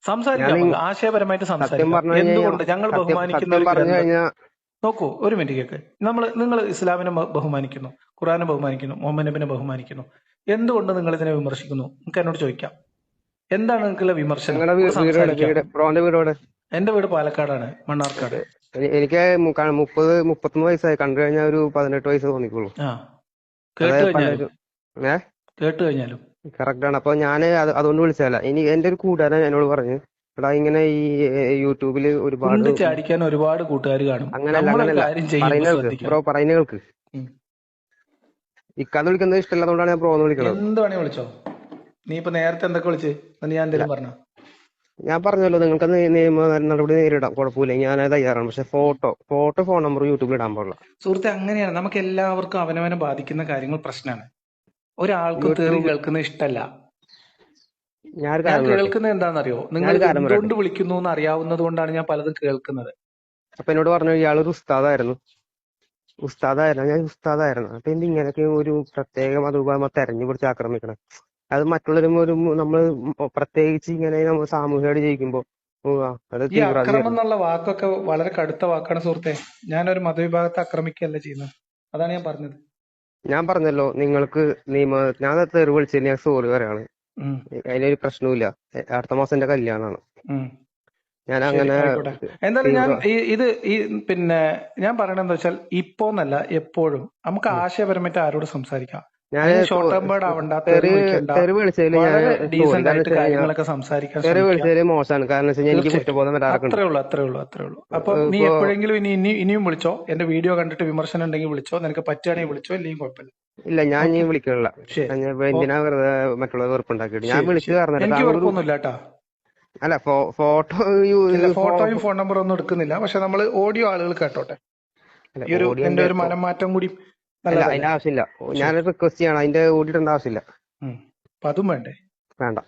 B: സംസാരിക്കാം ആശയപരമായിട്ട് സംസാരിക്കാം. എന്തുകൊണ്ട് ഞങ്ങൾ ബഹുമാനിക്കുന്ന നോക്കൂ ഒരു മിനിറ്റ് കേക്ക്. നമ്മൾ നിങ്ങൾ ഇസ്ലാമിനെ ബഹുമാനിക്കുന്നു ഖുറാനെ ബഹുമാനിക്കുന്നു മുഹമ്മദ് നബിനെ ബഹുമാനിക്കുന്നു. എന്തുകൊണ്ട് നിങ്ങൾ ഇതിനെ വിമർശിക്കുന്നു? നിങ്ങൾക്ക് എന്നോട് ചോദിക്കാം. എന്താണ് നിങ്ങൾക്കുള്ള വിമർശനം? എന്റെ വീട് പാലക്കാടാണ് മണ്ണാർക്കാട്.
A: എനിക്ക് മുപ്പത് മുപ്പത്തൊന്ന് വയസ്സായി. കണ്ടു കഴിഞ്ഞാൽ ഒരു പതിനെട്ട് വയസ്സ് തോന്നിക്കുള്ളൂ
B: കേട്ട് കഴിഞ്ഞാലും?
A: കറക്റ്റ് ആണ്. അപ്പൊ ഞാൻ അതുകൊണ്ട് വിളിച്ചതല്ല. ഇനി എന്റെ ഒരു കൂട്ടുകാരൻ എന്നോട് പറഞ്ഞു എടാ ഇങ്ങനെ ഈ യൂട്യൂബിൽ ഒരുപാട്
B: ചാടിക്കാൻ ഒരുപാട് കൂട്ടുകാർ കാണും. അങ്ങനെ
A: ബ്രോ പറയുന്ന കേൾക്ക്. ഇക്കാന്ന് വിളിക്കുന്നത് ഇഷ്ടമില്ലാത്തതുകൊണ്ടാണ് ഞാൻ ബ്രോന്ന് വിളിക്കുന്നത്
B: എന്ത് വേണേ വിളിച്ചോ. നീ ഇപ്പൊ നേരത്തെ എന്തൊക്കെ വിളിച്ച്? ഞാൻ എന്തെങ്കിലും പറഞ്ഞോ?
A: ഞാൻ പറഞ്ഞല്ലോ നിങ്ങൾക്ക് നിയമ നടപടി നേരിടാം കുഴപ്പമില്ല. ഞാൻ തയ്യാറാണ്. പക്ഷെ ഫോട്ടോ ഫോട്ടോ ഫോൺ നമ്പർ യൂട്യൂബിൽ ഇടാൻ പാടില്ല.
B: സുഹൃത്തെ അങ്ങനെയാണ്. നമുക്ക് എല്ലാവർക്കും അവനവനെ ബാധിക്കുന്ന കാര്യങ്ങൾ പ്രശ്നമാണ് ഒരാൾക്ക് തെറി കേൾക്കുന്നത് ഞാൻ
A: പറയട്ടെ?
B: കേൾക്കുന്നത് എന്താണെന്നറിയോ? നിങ്ങൾ എന്തുകൊണ്ട് വിളിക്കുന്നു എന്ന് അറിയാവുന്നത് കൊണ്ടാണ് ഞാൻ പലതും കേൾക്കുന്നത്.
A: അപ്പൊ എന്നോട് പറഞ്ഞു ഒരു ഉസ്താദായിരുന്നു. ഉസ്താദായിരുന്നു. ഞാൻ ഉസ്താദായിരുന്നു. അപ്പൊ എന്ത് ഇങ്ങനെയൊക്കെ ഒരു പ്രത്യേക മതവിഭാഗം തെരഞ്ഞു പിടിച്ച് ആക്രമിക്കണം? അത് മറ്റുള്ളവരും ഒരു നമ്മൾ പ്രത്യേകിച്ച് ഇങ്ങനെ നമ്മൾ സാമൂഹികമായിട്ട് ജീവിക്കുമ്പോ ആ, അത്
B: ഈ അക്രമം എന്നുള്ള വാക്കൊക്കെ വളരെ കടുത്ത വാക്കാണ് സുഹൃത്തെ. ഞാനൊരു മതവിഭാഗത്തെ ആക്രമിക്കുകയല്ല ചെയ്യുന്നത്. അതാണ് ഞാൻ പറഞ്ഞത്.
A: ഞാൻ പറഞ്ഞല്ലോ നിങ്ങൾക്ക് നിയമ ഞാൻ തെറി വിളിച്ചതിന് ഞാൻ സോറി പറയാണ്. അതിനൊരു പ്രശ്നവുമില്ല. അടുത്ത മാസം എന്റെ കല്യാണമാണ് ഞാൻ അങ്ങനെ
B: എന്തായാലും ഞാൻ ഇത് ഈ പിന്നെ ഞാൻ പറയണെന്താ വെച്ചാൽ ഇപ്പോന്നല്ല എപ്പോഴും നമുക്ക് ആശയപരമായിട്ട് ആരോട് സംസാരിക്കാം.
A: ഞാൻ
B: ഷോർട്ട് ടേം വേർഡ് ആവണ്ട തെറി
A: വിളിച്ചതിൽ വിളിച്ചതിൽ മോശമാണ്. കാരണം വെച്ചാൽ എനിക്ക് കുറ്റബോധം വരാറുണ്ട്
B: അത്രേ ഉള്ളൂ അത്രേ ഉള്ളൂ അത്രേ ഉള്ളൂ. അപ്പൊ നീ എപ്പോഴെങ്കിലും ഇനി ഇനി ഇനിയും വിളിച്ചോ? എന്റെ വീഡിയോ കണ്ടിട്ട് വിമർശനം ഉണ്ടെങ്കിൽ വിളിച്ചോ? നിനക്ക് പറ്റുകയാണെങ്കിൽ വിളിച്ചോ? ഇല്ലെങ്കിൽ കുഴപ്പമില്ല.
A: ഇല്ല ഞാൻ ഇനി
B: വിളിക്കില്ല
A: വിളിക്കണില്ല. എന്തിനാ വെറുതെ മറ്റുള്ളവർ വെറുപ്പുണ്ടാക്കിയിട്ട്? ഞാൻ വിളിച്ചു
B: എനിക്ക്
A: താങ്കൾ
B: കുഴപ്പമൊന്നുമില്ല കേട്ടാ.
A: അല്ല ഫോട്ടോ
B: ഫോട്ടോയും ഫോൺ നമ്പറും ഒന്നും എടുക്കുന്നില്ല. പക്ഷെ നമ്മൾ ഓഡിയോ ആളുകൾ കേട്ടോട്ടെ? ഈ ഒരു
A: എന്റെ
B: ഒരു മനം മാറ്റം കൂടി നല്ലതല്ലേ.
A: അതിന്റെ ആവശ്യമില്ല. ഞാൻ റിക്വസ്റ്റ് ചെയ്യണം. അതിന്റെ ഓഡിയോ ഇടേണ്ട ആവശ്യമില്ല.
B: അതും വേണ്ടേ?
A: വേണ്ട.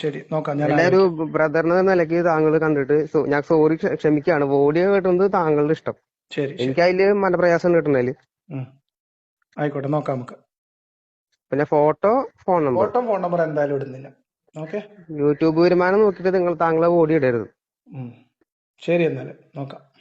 B: ശരി. നോക്കാം. ഞാൻ
A: ഒരു ബ്രദറിനെ നിലയ്ക്ക് താങ്കൾ കണ്ടിട്ട് ഞാൻ സോറി ക്ഷമിക്കാണ്. ഓഡിയോ കേട്ടുന്നത് താങ്കളുടെ ഇഷ്ടം.
B: ശരി
A: എനിക്ക് അതിൽ മനപ്രയാസം
B: കിട്ടണേൽ. ആയിക്കോട്ടെ നോക്കാം നമുക്ക്.
A: പിന്നെ photo phone number
B: photo phone number എന്തായാലും ഇടുന്നില്ല. ഓക്കെ?
A: യൂട്യൂബ് വരുമാനം നോക്കിയിട്ട് നിങ്ങൾ താങ്കളെ ഓഡിയോ ഇടരുത്.
B: ശരി എന്നാൽ. നോക്കാം.